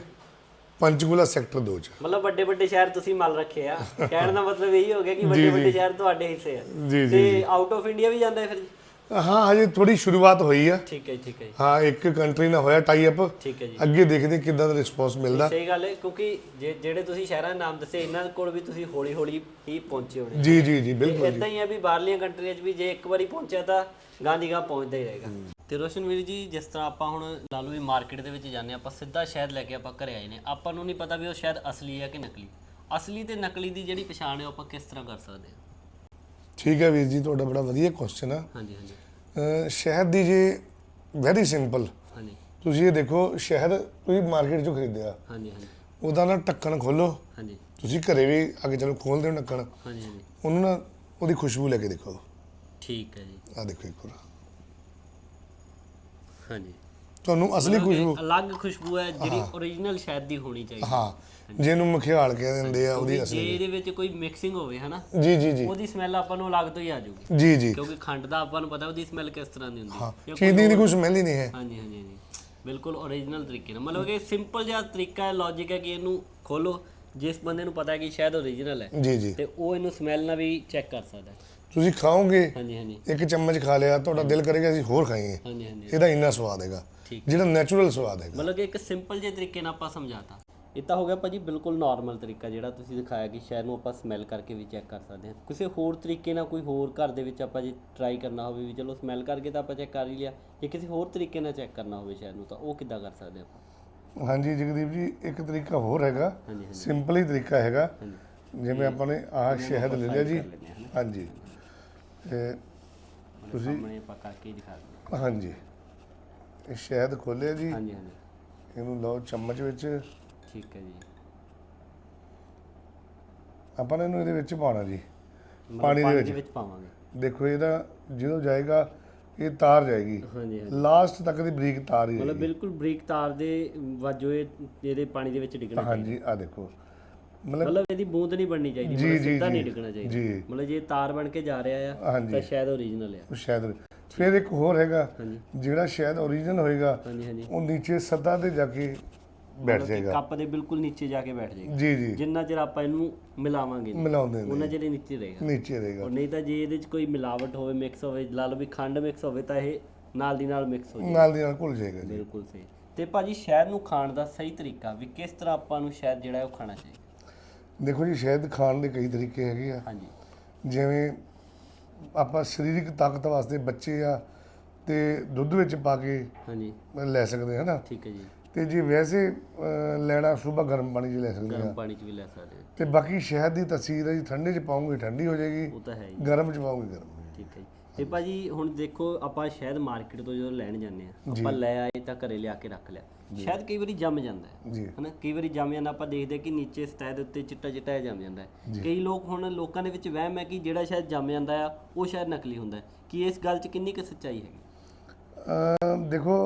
ਪੰਚਕੂਲਾ ਸੈਕਟਰ 2 ਚ। ਮਤਲਬ ਵੱਡੇ ਵੱਡੇ ਸ਼ਹਿਰ ਤੁਸੀਂ ਮੰਨ ਰੱਖੇ ਆ। ਕਹਿਣ ਦਾ ਮਤਲਬ ਇਹੀ ਹੋ ਗਿਆ ਕਿ ਵੱਡੇ ਵੱਡੇ ਸ਼ਹਿਰ ਤੁਹਾਡੇ ਹਿੱਸੇ ਆ। ਜੀ, ਜੀ, ਤੇ ਆਊਟ ਆਫ ਇੰਡੀਆ ਵੀ ਜਾਂਦਾ ਹੈ ਫਿਰ ਹਾਂ ਹਜੇ ਥੋੜੀ ਸ਼ੁਰੂਆਤ ਹੋਈ ਆ। ਠੀਕ ਹੈ ਠੀਕ ਹੈ ਹਾਂ ਇੱਕ ਕੰਟਰੀ ਨਾਲ ਹੋਇਆ ਟਾਈ ਅਪ ਠੀਕ ਹੈ ਜੀ। ਅੱਗੇ ਦੇਖਦੇ ਕਿੱਦਾਂ ਦਾ ਰਿਸਪੌਂਸ ਮਿਲਦਾ। ਸਹੀ ਗੱਲ ਹੈ ਕਿਉਂਕਿ ਜਿਹੜੇ ਤੁਸੀਂ ਸ਼ਹਿਰਾਂ ਦੇ ਨਾਮ ਦੱਸੇ ਇਹਨਾਂ ਕੋਲ ਵੀ ਤੁਸੀਂ ਹੌਲੀ ਹੌਲੀ ਹੀ ਪਹੁੰਚੇ ਹੋਣੇ ਜੀ ਜੀ ਜੀ ਬਿਲਕੁਲ ਇਦਾਂ ਹੀ ਹੈ ਵੀ ਬਾਹਰਲੀਆਂ ਕੰਟਰੀਆਂ 'ਚ ਵੀ ਜੇ ਇੱਕ ਵਾਰੀ ਪਹੁੰਚਿਆ ਤਾਂ ਗਾਂਧੀ ਗਾ ਪਹੁੰਚਦਾ ਹੀ ਰਹੇਗਾ। ਤੇ ਰੋਸ਼ਨ ਵੀਰ ਜੀ ਜਿਸ ਤਰ੍ਹਾਂ ਆਪਾਂ ਹੁਣ ਲਾ ਲਓ ਵੀ ਮਾਰਕੀਟ ਦੇ ਵਿੱਚ ਜਾਂਦੇ ਆਪਾਂ ਸਿੱਧਾ ਸ਼ਹਿਦ ਲੈ ਕੇ ਆਪਾਂ ਘਰੇ ਆਏ ਨੇ। ਆਪਾਂ ਨੂੰ ਨਹੀਂ ਪਤਾ ਵੀ ਉਹ ਸ਼ਹਿਦ ਅਸਲੀ ਹੈ ਕਿ ਨਕਲੀ। ਅਸਲੀ ਤੇ ਨਕਲੀ ਦੀ ਜਿਹੜੀ ਪਛਾਣ ਹੈ ਉਹ ਆਪਾਂ ਕਿਸ ਤਰ੍ਹਾਂ ਕਰ ਸਕਦੇ ਹਾਂ? ਠੀਕ ਹੈ ਵੀਰ ਜੀ ਤੁਹਾਡਾ ਬੜਾ ਵਧੀਆ ਕੁਐਸਚਨ ਆ। ਹਾਂਜੀ ਹਾਂਜੀ। ਸ਼ਹਿਦ ਦੀ ਜੇ ਵੈਰੀ ਸਿੰਪਲ ਹਾਂਜੀ। ਤੁਸੀਂ ਇਹ ਦੇਖੋ ਸ਼ਹਿਦ ਤੁਸੀਂ ਮਾਰਕੀਟ ਚੋਂ ਖਰੀਦਿਆ। ਹਾਂਜੀ ਹਾਂਜੀ। ਉਹਦਾ ਨਾ ਢੱਕਣ ਖੋਲੋ ਹਾਂਜੀ। ਤੁਸੀਂ ਘਰੇ ਵੀ ਅੱਗੇ ਚਲੋ ਖੋਲਦੇ ਹੋ ਢੱਕਣ। ਹਾਂਜੀ ਹਾਂਜੀ। ਉਹਨੂੰ ਨਾ ਉਹਦੀ ਖੁਸ਼ਬੂ ਲੈ ਕੇ ਦੇਖੋ। ਠੀਕ ਹੈ ਜੀ। ਆ ਦੇਖੋ ਇੱਕ ਵਾਰ। ਹਾਂਜੀ। ਤੁਹਾਨੂੰ ਅਸਲੀ ਖੁਸ਼ਬੂ ਅਲੱਗ ਖੁਸ਼ਬੂ ਹੈ ਜਿਹੜੀ ਓਰੀਜਨਲ ਸ਼ਹਿਦ ਦੀ ਹੋਣੀ ਚਾਹੀਦੀ। ਹਾਂ ਜਿਹਨੂੰ ਮਖਿਆਲ ਕਹਿੰਦੇ ਦਿੰਦੇ ਆ ਉਹਦੀ ਜੇ ਅਸਲੀ ਇਹਦੇ ਵਿੱਚ ਕੋਈ ਮਿਕਸਿੰਗ ਹੋਵੇ ਹਨਾ? ਜੀ ਜੀ ਜੀ। ਉਹਦੀ ਸਮੈਲ ਆਪਾਂ ਨੂੰ ਅਲੱਗ ਤੋਂ ਹੀ ਆ ਜਾਊਗੀ। ਜੀ ਜੀ। ਕਿਉਂਕਿ ਖੰਡ ਦਾ ਆਪਾਂ ਨੂੰ ਪਤਾ ਉਹਦੀ ਸਮੈਲ ਕਿਸ ਤਰ੍ਹਾਂ ਦੀ ਹੁੰਦੀ ਹਾਂ। ਚੀਨੀ ਦੀ ਕੋਈ ਸਮੈਲ ਹੀ ਨਹੀਂ ਹੈ। ਹਾਂਜੀ ਹਾਂਜੀ ਹਾਂਜੀ। ਬਿਲਕੁਲ ਓਰੀਜਨਲ ਤਰੀਕੇ ਨਾਲ। ਮਤਲਬ ਕਿ ਸਿੰਪਲ ਜਿਹਾ ਤਰੀਕਾ ਹੈ ਲੌਜੀਕ ਹੈ ਕਿ ਇਹਨੂੰ ਖੋਲੋ। ਜਿਸ ਬੰਦੇ ਨੂੰ ਪਤਾ ਹੈ ਕਿ ਸ਼ਾਇਦ ਓਰੀਜਨਲ ਹੈ ਜੀ ਜੀ। ਤੇ ਉਹ ਇਹਨੂੰ ਸਮੈਲ ਨਾਲ ਵੀ ਚੈੱਕ ਕਰ ਸਕਦਾ ਹੈ। ਤੁਸੀਂ ਖਾਓਗੇ ਹਾਂਜੀ ਹਾਂਜੀ। ਇੱਕ ਚਮਚ ਖਾ ਲਿਆ ਤੁਹਾਡਾ ਦਿਲ ਕਰੇਗਾ ਅਸੀਂ ਹੋਰ ਖਾਈਏ। ਹਾਂਜੀ ਹਾਂਜੀ ਇਹਦਾ ਇੰਨਾ ਸਵਾਦ ਹੈਗਾ ਜਿਹੜਾ ਨੈਚੁਰਲ ਸਵਾਦ ਹੈਗਾ। ਮਤਲਬ ਕਿ ਇੱਕ ਸਿੰਪਲ ਜਿਹੇ ਤਰੀਕੇ ਨਾਲ ਆਪਾਂ ਸਮਝਾਤਾ। ਇਹ ਤਾਂ ਹੋ ਗਿਆ ਭਾਜੀ ਬਿਲਕੁਲ ਨਾਰਮਲ ਤਰੀਕਾ ਜਿਹੜਾ ਤੁਸੀਂ ਦਿਖਾਇਆ ਕਿ ਸ਼ਹਿਦ ਨੂੰ ਆਪਾਂ ਸਮੈਲ ਕਰਕੇ ਵੀ ਚੈੱਕ ਕਰ ਸਕਦੇ ਹਾਂ। ਕਿਸੇ ਹੋਰ ਤਰੀਕੇ ਨਾਲ ਕੋਈ ਹੋਰ ਘਰ ਦੇ ਵਿੱਚ ਆਪਾਂ ਜੇ ਟਰਾਈ ਕਰਨਾ ਹੋਵੇ ਵੀ ਚਲੋ ਸਮੈਲ ਕਰਕੇ ਤਾਂ ਆਪਾਂ ਚੈੱਕ ਕਰ ਹੀ ਲਿਆ ਜੇ ਕਿਸੇ ਹੋਰ ਤਰੀਕੇ ਨਾਲ ਚੈੱਕ ਕਰਨਾ ਹੋਵੇ ਸ਼ਹਿਦ ਨੂੰ ਤਾਂ ਉਹ ਕਿੱਦਾਂ ਕਰ ਸਕਦੇ ਆਪਾਂ? ਹਾਂਜੀ ਜਗਦੀਪ ਜੀ ਇੱਕ ਤਰੀਕਾ ਹੋਰ ਹੈਗਾ ਸਿੰਪਲ ਹੀ ਤਰੀਕਾ ਹੈਗਾ। ਜਿਵੇਂ ਆਪਾਂ ਨੇ ਆਹ ਸ਼ਹਿਦ ਲੈ ਲਿਆ ਜੀ। ਹਾਂਜੀ। ਤੇ ਤੁਸੀਂ ਸਾਹਮਣੇ ਆਪਾਂ ਕਰਕੇ ਹੀ ਦਿਖਾ ਦਿੰਦੇ ਹਾਂਜੀ। ਇਹ ਸ਼ਹਿਦ ਖੋਲਿਆ ਜੀ। ਹਾਂ। ਹਾਂਜੀ ਹਾਂਜੀ। ਇਹਨੂੰ ਲਓ ਚਮਚ ਵਿੱਚ। ਠੀਕ ਹੈ ਜੀ। ਆਪਾਂ ਨੇ ਇਹਨੂੰ ਇਹਦੇ ਵਿੱਚ ਪਾਉਣਾ ਜੀ। ਮਤਲਬ ਪਾਣੀ ਦੇ ਵਿੱਚ। ਵਿੱਚ ਪਾਵਾਂਗੇ। ਦੇਖੋ ਇਹਦਾ ਜਦੋਂ ਜਾਏਗਾ ਇਹ ਤਾਰ ਜਾਏਗੀ। ਹਾਂਜੀ ਹਾਂਜੀ। ਲਾਸਟ ਤੱਕ ਦੀ ਬਰੀਕ ਤਾਰ ਹੀ ਮਤਲਬ ਰਹੇਗੀ। ਬਿਲਕੁਲ ਬਰੀਕ ਤਾਰ ਦੇ ਵਜੋਂ ਇਹ ਇਹਦੇ ਪਾਣੀ ਦੇ ਵਿੱਚ ਡਿੱਗਣਾ ਚਾਹੀਦਾ ਹਾਂਜੀ ਆ ਦੇਖੋ। ਮਤਲਬ ਇਹਦੀ ਬੂੰਦ ਨਹੀਂ ਬਣਨੀ ਚਾਹੀਦੀ ਜੀ, ਮਤਲਬ ਜੀ, ਸਿੱਧਾ ਨਹੀਂ ਜੀ। ਡਿੱਗਣਾ ਚਾਹੀਦਾ। ਜੀ। ਮਤਲਬ ਜੇ ਤਾਰ ਬਣ ਕੇ ਜਾ ਰਿਹਾ ਆ ਹਾਂਜੀ। ਤਾਂ ਸ਼ਾਇਦ ਓਰੀਜਨਲ ਆ। ਉਹ ਸ਼ਾਇਦ ਫਿਰ ਇੱਕ ਹੋਰ ਹੈਗਾ ਹਾਂਜੀ। ਜਿਹੜਾ ਸ਼ਾਇਦ ਓਰੀਜਨਲ ਹੋਏਗਾ ਹਾਂਜੀ ਹਾਂਜੀ। ਉਹ ਨੀਚੇ ਸੱਦਾ ਤੇ ਜਾ ਕੇ ਬੈਠ ਜਾਏਗਾ। ਕੱਪ ਦੇ ਬਿਲਕੁਲ ਨੀਚੇ ਜਾ ਕੇ ਬੈਠ ਜਾਏਗਾ। ਜੀ ਜੀ। ਜਿੰਨਾ ਚਿਰ ਆਪਾਂ ਇਹਨੂੰ ਮਿਲਾਵਾਂਗੇ ਨਹੀਂ, ਮਿਲਾਉਂਦੇ ਉਹਨਾਂ ਨੇ ਚਿਰ ਇਹ ਨੀਚੇ ਰਹੇਗਾ। ਨੀਚੇ ਰਹੇਗਾ। ਔਰ ਨਹੀਂ ਤਾਂ ਜੇ ਇਹਦੇ 'ਚ ਕੋਈ ਮਿਲਾਵਟ ਹੋਵੇ ਮਿਕਸ ਹੋਵੇ ਲਾ ਲਓ ਵੀ ਖੰਡ ਮਿਕਸ ਹੋਵੇ ਤਾਂ ਇਹ ਨਾਲ ਦੀ ਨਾਲ ਮਿਕਸ ਹੋ ਜਾਏ ਨਾਲ ਦੀ ਨਾਲ ਘੁਲ ਜਾਏਗਾ ਜੀ। ਬਿਲਕੁਲ ਸਹੀ। ਤੇ ਭਾਜੀ ਸ਼ਹਿਦ ਨੂੰ ਖਾਣ ਦਾ ਸਹੀ ਤਰੀਕਾ ਵੀ ਕਿਸ ਤਰ੍ਹਾਂ ਆਪਾਂ ਨੂੰ ਸ਼ਹਿਦ ਜਿਹੜਾ ਹੈ ਉਹ ਖਾਣਾ ਚਾਹੀਦਾ? ਦੇਖੋ ਜੀ ਸ਼ਹਿਦ ਖਾਣ ਦੇ ਕਈ ਤਰੀਕੇ ਹੈਗੇ ਆ। ਹਾਂਜੀ। ਜਿਵੇਂ ਆਪਾਂ ਸਰੀਰਕ ਤਾਕਤ ਵਾਸਤੇ ਬੱਚੇ ਆ ਤੇ ਦੁੱਧ ਵਿੱਚ ਪਾ ਕੇ ਹਾਂਜੀ। ਲੈ ਸਕਦੇ ਹਾਂ ਨਾ ਠੀਕ ਹੈ ਜੀ। ਤੇ ਜੇ ਵੈਸੇ ਲੈਣਾ ਸਵੇਰ ਗਰਮ ਪਾਣੀ 'ਚ ਲੈ ਸਕਦੇ ਗਰਮ ਆ ਪਾਣੀ 'ਚ ਵੀ ਲੈ ਸਕਦੇ ਹੋ ਤੇ ਬਾਕੀ ਸ਼ਹਿਦ ਦੀ ਤਸੀਰ ਹੈ ਜੀ ਠੰਡੇ 'ਚ ਪਾਉਂਗੇ ਠੰਡੀ ਹੋ ਜਾਏਗੀ। ਉਹ ਤਾਂ ਹੈ ਹੀ। ਗਰਮ 'ਚ ਪਾਉਂਗੇ ਗਰਮ। ਹੋ। ਠੀਕ ਹੈ ਜੀ। ਤੇ ਭਾਜੀ ਹੁਣ ਦੇਖੋ ਆਪਾਂ ਸ਼ਹਿਦ ਮਾਰਕੀਟ ਤੋਂ ਜਦੋਂ ਲੈਣ ਜਾਂਦੇ ਆ ਆਪਾਂ ਲੈ ਆਏ ਤਾਂ ਘਰੇ ਲਿਆ ਕੇ ਰੱਖ ਲਿਆ। ਸ਼ਾਇਦ ਕਈ ਵਾਰੀ ਜੰਮ ਜਾਂਦਾ ਹੈ ਹਨਾ? ਕਈ ਵਾਰੀ ਜੰਮ ਜਾਂਦਾ ਆਪਾਂ ਦੇਖਦੇ ਕਿ ਨੀਚੇ ਸਤਹ ਦੇ ਉੱਤੇ ਚਿੱਟਾ ਚਿੱਟਾ ਜੰਮ ਜਾਂਦਾ ਹੈ। ਕਈ ਲੋਕ ਹੁਣ ਲੋਕਾਂ ਦੇ ਵਿੱਚ ਵਹਿਮ ਹੈ ਕਿ ਜਿਹੜਾ ਸ਼ਾਇਦ ਜੰਮ ਜਾਂਦਾ ਆ ਉਹ ਸ਼ਾਇਦ ਨਕਲੀ ਹੁੰਦਾ ਹੈ। ਕੀ ਇਸ ਗੱਲ 'ਚ ਕਿੰਨੀ ਕੁ ਸੱਚਾਈ ਹੈਗੀ? ਦੇਖੋ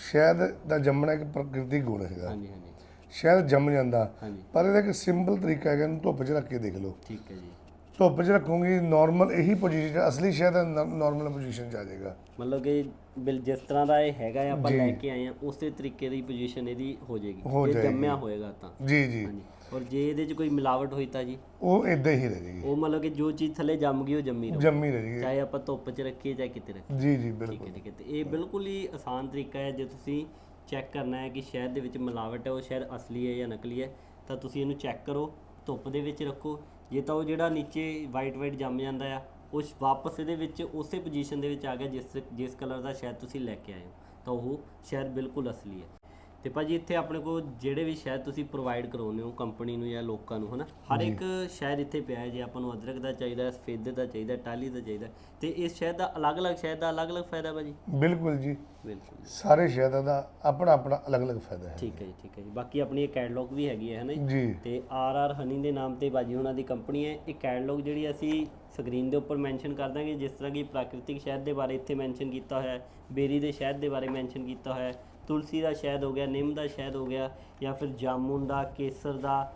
ਸ਼ਹਿਦ ਦਾ ਜੰਮਣਾ ਇੱਕ ਪ੍ਰਕਿਰਤੀ ਗੁਣ ਹੈਗਾ। ਹਾਂਜੀ ਹਾਂਜੀ। ਸ਼ਹਿਦ ਜੰਮ ਜਾਂਦਾ ਪਰ ਇਹਦਾ ਇੱਕ ਸਿੰਪਲ ਤਰੀਕਾ ਹੈਗਾ ਇਹਨੂੰ ਧੁੱਪ 'ਚ ਰੱਖ ਕੇ ਦੇਖ ਲਓ। ਠੀਕ ਹੈ ਜੀ। ਧੁੱਪ 'ਚ ਰੱਖੋਗੇ ਨਾਰਮਲ ਇਹੀ ਪੋਜੀਸ਼ਨ ਅਸਲੀ ਸ਼ਹਿਦ ਨਾਰਮਲ ਪੋਜੀਸ਼ਨ 'ਚ ਆ ਜਾਏਗਾ। ਮਤਲਬ ਕਿ ਬਿਲ ਜਿਸ ਤਰ੍ਹਾਂ ਦਾ ਇਹ ਹੈਗਾ ਆ ਆਪਾਂ ਲੈ ਕੇ ਆਏ ਆ ਉਸੇ ਤਰੀਕੇ ਦੀ ਪੋਜੀਸ਼ਨ ਇਹਦੀ ਹੋ ਜਾਏਗੀ। ਜੇ ਜਾਏਗੀ। ਜੰਮਿਆ ਹੋਏਗਾ ਤਾਂ। ਜੀ ਜੀ। ਹਾਂਜੀ। ਔਰ ਜੇ ਇਹਦੇ 'ਚ ਕੋਈ ਮਿਲਾਵਟ ਹੋਈ ਤਾਂ ਜੀ? ਉਹ ਇਦਾਂ ਹੀ ਰਹਿ ਜਾਏਗੀ। ਉਹ ਮਤਲਬ ਕਿ ਜੋ ਚੀਜ਼ ਥੱਲੇ ਜੰਮ ਗਈ ਉਹ ਜੰਮੀ ਰਹੂ ਜੰਮੀ ਰਹਿ ਜਾਏਗੀ ਚਾਹੇ ਆਪਾਂ ਧੁੱਪ 'ਚ ਰੱਖੀਏ ਚਾਹੇ ਕਿਤੇ ਰੱਖੀਏ। ਜੀ ਜੀ ਠੀਕ ਬਿਲਕੁਲ ਹੈ ਠੀਕ ਹੈ। ਤੇ ਇਹ ਬਿਲਕੁਲ ਹੀ ਆਸਾਨ ਤਰੀਕਾ ਹੈ ਜੇ ਤੁਸੀਂ ਚੈੱਕ ਕਰਨਾ ਹੈ ਕਿ ਸ਼ਹਿਦ ਦੇ ਵਿੱਚ ਮਿਲਾਵਟ ਹੈ ਉਹ ਸ਼ਹਿਦ ਅਸਲੀ ਹੈ ਜਾਂ ਨਕਲੀ ਹੈ ਤਾਂ ਤੁਸੀਂ ਇਹਨੂੰ ਚੈੱਕ ਕਰੋ ਧੁੱਪ ਦੇ ਵਿੱਚ ਰੱਖੋ ਜੇ ਤਾਂ ਉਹ ਜਿਹੜਾ ਨੀਚੇ ਵਾਈਟ ਵਾਈਟ ਜੰਮ ਜਾਂਦਾ ਆ, ਉਹ ਵਾਪਸ ਇਹਦੇ ਵਿੱਚ ਉਸੇ ਪੋਜੀਸ਼ਨ ਦੇ ਵਿੱਚ ਆ ਗਿਆ ਜਿਸ ਜਿਸ ਕਲਰ ਦਾ ਸ਼ਾਇਦ ਤੁਸੀਂ ਲੈ ਕੇ ਆਏ ਹੋ, ਤਾਂ ਉਹ ਸ਼ਾਇਦ ਬਿਲਕੁਲ ਅਸਲੀ ਹੈ। ਤੇ ਭਾਜੀ ਇੱਥੇ ਆਪਣੇ ਕੋਲ ਜਿਹੜੇ ਵੀ ਸ਼ਹਿਦ ਤੁਸੀਂ ਪ੍ਰੋਵਾਈਡ ਕਰਾਉਂਦੇ ਹੋ ਕੰਪਨੀ ਨੂੰ ਜਾਂ ਲੋਕਾਂ ਨੂੰ ਹਨਾ? ਹਰ ਇੱਕ ਸ਼ਹਿਦ ਇੱਥੇ ਪਿਆ ਹੈ ਜੇ ਆਪਾਂ ਨੂੰ ਅਦਰਕ ਦਾ ਚਾਹੀਦਾ ਹੈ ਸਫੇਦੇ ਦਾ ਚਾਹੀਦਾ ਹੈ, ਟਾਲੀ ਦਾ ਚਾਹੀਦਾ ਹੈ, ਤੇ ਇਸ ਸ਼ਹਿਦ ਦਾ ਅਲੱਗ-ਅਲੱਗ ਸ਼ਹਿਦ ਦਾ ਅਲੱਗ-ਅਲੱਗ ਫਾਇਦਾ ਭਾਜੀ? ਬਿਲਕੁਲ ਜੀ। ਬਿਲਕੁਲ ਸਾਰੇ ਸ਼ਹਿਦਾਂ ਦਾ ਆਪਣਾ ਆਪਣਾ ਅਲੱਗ-ਅਲੱਗ ਫਾਇਦਾ ਹੈ। ਠੀਕ ਹੈ ਜੀ ਠੀਕ ਹੈ ਜੀ। ਬਾਕੀ ਆਪਣੀ ਇਹ ਕੈਟਲੌਗ ਵੀ ਹੈਗੀ ਹੈ ਹਨਾ ਜੀ? ਜੀ। ਤੇ ਆਰ ਆਰ ਹਨੀ ਦੇ ਨਾਮ ਤੇ ਬਾਜੀ ਉਹਨਾਂ ਦੀ ਕੰਪਨੀ ਹੈ। ਇਹ ਕੈਟਲੌਗ ਜਿਹੜੀ ਅਸੀਂ ਸਕਰੀਨ ਦੇ ਉੱਪਰ ਮੈਂਸ਼ਨ ਕਰ ਦਾਂਗੇ ਜਿਸ ਤਰ੍ਹਾਂ ਕਿ ਪ੍ਰਾਕ੍ਰਿਤਿਕ ਸ਼ਹਿਦ ਦੇ ਬਾਰੇ ਇੱਥੇ ਮੈਂਸ਼ਨ ਕੀਤਾ ਹੋਇਆ ਹੈ ਬੇਰੀ ਦੇ ਸ਼ਹਿਦ ਦੇ ਬਾਰੇ ਮੈਂਸ਼ਨ ਕੀਤਾ ਹੋਇਆ ਹੈ। ਤੁਲਸੀ ਦਾ ਸ਼ਹਿਦ ਹੋ ਗਿਆ, ਨਿੰਮ ਦਾ ਸ਼ਹਿਦ ਹੋ ਗਿਆ ਜਾਂ ਫਿਰ ਜਾਮੁਨ ਦਾ, ਕੇਸਰ ਦਾ,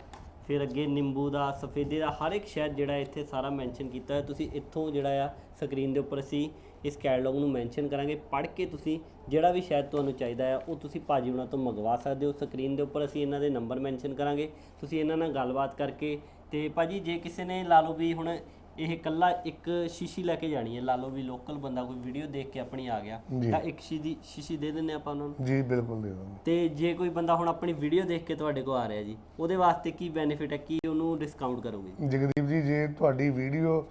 ਫਿਰ ਅੱਗੇ ਨਿੰਬੂ ਦਾ, ਸਫੇਦੇ ਦਾ, ਹਰ ਇੱਕ ਸ਼ਹਿਦ ਜਿਹੜਾ ਇੱਥੇ ਸਾਰਾ ਮੈਂਸ਼ਨ ਕੀਤਾ ਹੈ ਤੁਸੀਂ ਇੱਥੋਂ ਜਿਹੜਾ ਆ ਸਕਰੀਨ ਦੇ ਉੱਪਰ ਅਸੀਂ ਇਸ ਕੈਟਲੌਗ ਨੂੰ ਮੈਂਸ਼ਨ ਕਰਾਂਗੇ। ਪੜ੍ਹ ਕੇ ਤੁਸੀਂ ਜਿਹੜਾ ਵੀ ਸ਼ਾਇਦ ਤੁਹਾਨੂੰ ਚਾਹੀਦਾ ਹੈ ਉਹ ਤੁਸੀਂ ਭਾਜੀ ਉਹਨਾਂ ਤੋਂ ਮੰਗਵਾ ਸਕਦੇ ਹੋ। ਸਕਰੀਨ ਦੇ ਉੱਪਰ ਅਸੀਂ ਇਹਨਾਂ ਦੇ ਨੰਬਰ ਮੈਂਸ਼ਨ ਕਰਾਂਗੇ। ਤੁਸੀਂ ਇਹਨਾਂ ਨਾਲ ਗੱਲਬਾਤ ਕਰਕੇ ਤੇ ਭਾਜੀ, ਜੇ ਕਿਸੇ ਨੇ ਲਾ ਲਓ ਵੀ ਹੁਣ ਇਹ ਇਕੱਲਾ ਇੱਕ ਸ਼ੀਸ਼ੀ ਲੈ ਕੇ ਜਾਣੀ ਹੈ। ਲਾ ਲਓ ਵੀ ਲੋਕਲ ਬੰਦਾ ਕੋਈ ਵੀਡੀਓ ਦੇਖ ਕੇ ਆਪਣੀ ਆ ਗਿਆ ਜੀ। ਤਾਂ ਇੱਕ ਸ਼ੀਸ਼ੀ ਸ਼ੀਸ਼ੀ ਦੇ ਦਿੰਦੇ ਆਪਾਂ ਉਹਨਾਂ ਨੂੰ। ਜੀ ਬਿਲਕੁਲ ਦੇ ਦਾਂਗੇ ਤੇ ਜੇ ਕੋਈ ਬੰਦਾ ਹੁਣ ਆਪਣੀ ਵੀਡੀਓ ਦੇਖ ਕੇ ਤੁਹਾਡੇ ਕੋਲ ਆ ਰਿਹਾ ਜੀ ਉਹਦੇ ਵਾਸਤੇ ਕੀ ਬੈਨੀਫਿਟ ਹੈ? ਕੀ ਉਹਨੂੰ ਡਿਸਕਾਊਂਟ ਕਰੋਗੇ? ਜਗਦੀਪ ਜੀ ਜੇ ਤੁਹਾਡੀ ਵੀਡੀਓ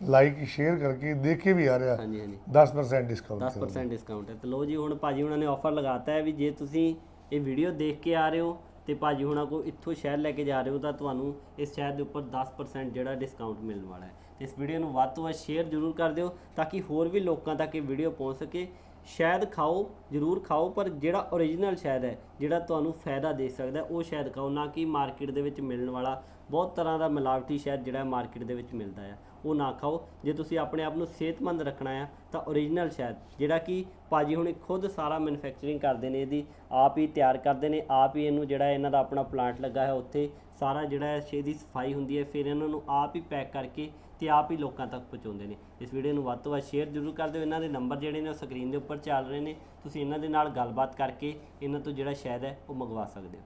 ਲਾਈਕ ਸ਼ੇਅਰ ਕਰਕੇ ਦੇਖ ਕੇ ਵੀ ਆ ਰਿਹਾ ਹਾਂਜੀ ਹਾਂਜੀ। 10% ਡਿਸਕਾਊਂਟ 10% ਡਿਸਕਾਊਂਟ ਹੈ। ਤੇ ਲੋ ਜੀ ਹੁਣ ਭਾਜੀ ਹੁਣਾਂ ਨੇ ਆਫਰ ਲਗਾਤਾ ਹੈ ਵੀ ਜੇ ਤੁਸੀਂ ਇਹ ਵੀਡੀਓ ਦੇਖ ਕੇ ਆ ਰਹੇ ਹੋ ਤੇ ਭਾਜੀ ਹੁਣਾਂ ਕੋ ਇੱਥੋਂ ਸ਼ਹਿਰ ਲੈ ਕੇ ਜਾ ਰਹੇ ਹੋ ਤਾਂ ਤੁਹਾਨੂੰ ਇਸ ਸ਼ਹਿਰ ਦੇ ਉੱਪਰ 10% ਜਿਹੜਾ ਡਿਸਕਾਊਂਟ ਮਿਲਣ ਵਾਲਾ ਹੈ। ਤੇ ਇਸ ਵੀਡੀਓ ਨੂੰ ਵੱਧ ਤੋਂ ਵੱਧ ਸ਼ੇਅਰ ਜ਼ਰੂਰ ਕਰ ਦਿਓ ਤਾਂ ਕਿ ਹੋਰ ਵੀ ਲੋਕਾਂ ਤੱਕ ਇਹ ਵੀਡੀਓ ਪਹੁੰਚ ਸਕੇ। ਸ਼ਾਇਦ ਖਾਓ, ਜ਼ਰੂਰ ਖਾਓ, ਪਰ ਜਿਹੜਾ ਓਰੀਜਨਲ ਸ਼ਾਇਦ ਹੈ, ਜਿਹੜਾ ਤੁਹਾਨੂੰ ਫਾਇਦਾ ਦੇ ਸਕਦਾ ਉਹ ਸ਼ਾਇਦ ਖਾਓ, ਨਾ ਕਿ ਮਾਰਕੀਟ ਦੇ ਵਿੱਚ ਮਿਲਣ ਵਾਲਾ ਬਹੁਤ ਤਰ੍ਹਾਂ ਦਾ ਮਿਲਾਵਟੀ ਸ਼ਾਇਦ ਜਿਹੜਾ ਮਾਰਕੀਟ ਦੇ ਵਿੱਚ ਮਿਲਦਾ ਹੈ ਉਹ ਨਾ ਖਾਓ। ਜੇ ਤੁਸੀਂ ਆਪਣੇ ਆਪ ਨੂੰ ਸਿਹਤਮੰਦ ਰੱਖਣਾ ਆ, ਤਾਂ ਓਰੀਜਨਲ ਸ਼ਾਇਦ, ਜਿਹੜਾ ਕਿ ਭਾਜੀ ਹੁਣੇ ਖੁਦ ਸਾਰਾ ਮੈਨੂਫੈਕਚਰਿੰਗ ਕਰਦੇ ਨੇ, ਇਹਦੀ ਆਪ ਹੀ ਤਿਆਰ ਕਰਦੇ ਨੇ, ਆਪ ਹੀ ਇਹਨੂੰ ਜਿਹੜਾ ਇਹਨਾਂ ਦਾ ਆਪਣਾ ਪਲਾਂਟ ਲੱਗਾ ਹੈ ਉੱਥੇ, ਸਾਰਾ ਜਿਹੜਾ ਹੈ ਸ਼ੇ ਦੀ ਸਫ਼ਾਈ ਹੁੰਦੀ ਹੈ, ਫਿਰ ਇਹਨਾਂ ਨੂੰ ਆਪ ਹੀ ਪੈਕ ਕਰਕੇ ਤੇ ਆਪ ਹੀ ਲੋਕਾਂ ਤੱਕ ਪਹੁੰਚਾਉਂਦੇ ਨੇ। ਇਸ ਵੀਡੀਓ ਨੂੰ ਵੱਧ ਤੋਂ ਵੱਧ ਸ਼ੇਅਰ ਜ਼ਰੂਰ ਕਰ ਦਿਓ। ਇਹਨਾਂ ਦੇ ਨੰਬਰ ਜਿਹੜੇ ਨੇ ਉਹ ਸਕਰੀਨ ਦੇ ਉੱਪਰ ਚੱਲ ਰਹੇ ਨੇ। ਤੁਸੀਂ ਇਹਨਾਂ ਦੇ ਨਾਲ ਗੱਲਬਾਤ ਕਰਕੇ ਇਹਨਾਂ ਤੋਂ ਜਿਹੜਾ ਸ਼ਾਇਦ ਹੈ ਉਹ ਮੰਗਵਾ ਸਕਦੇ ਹੋ।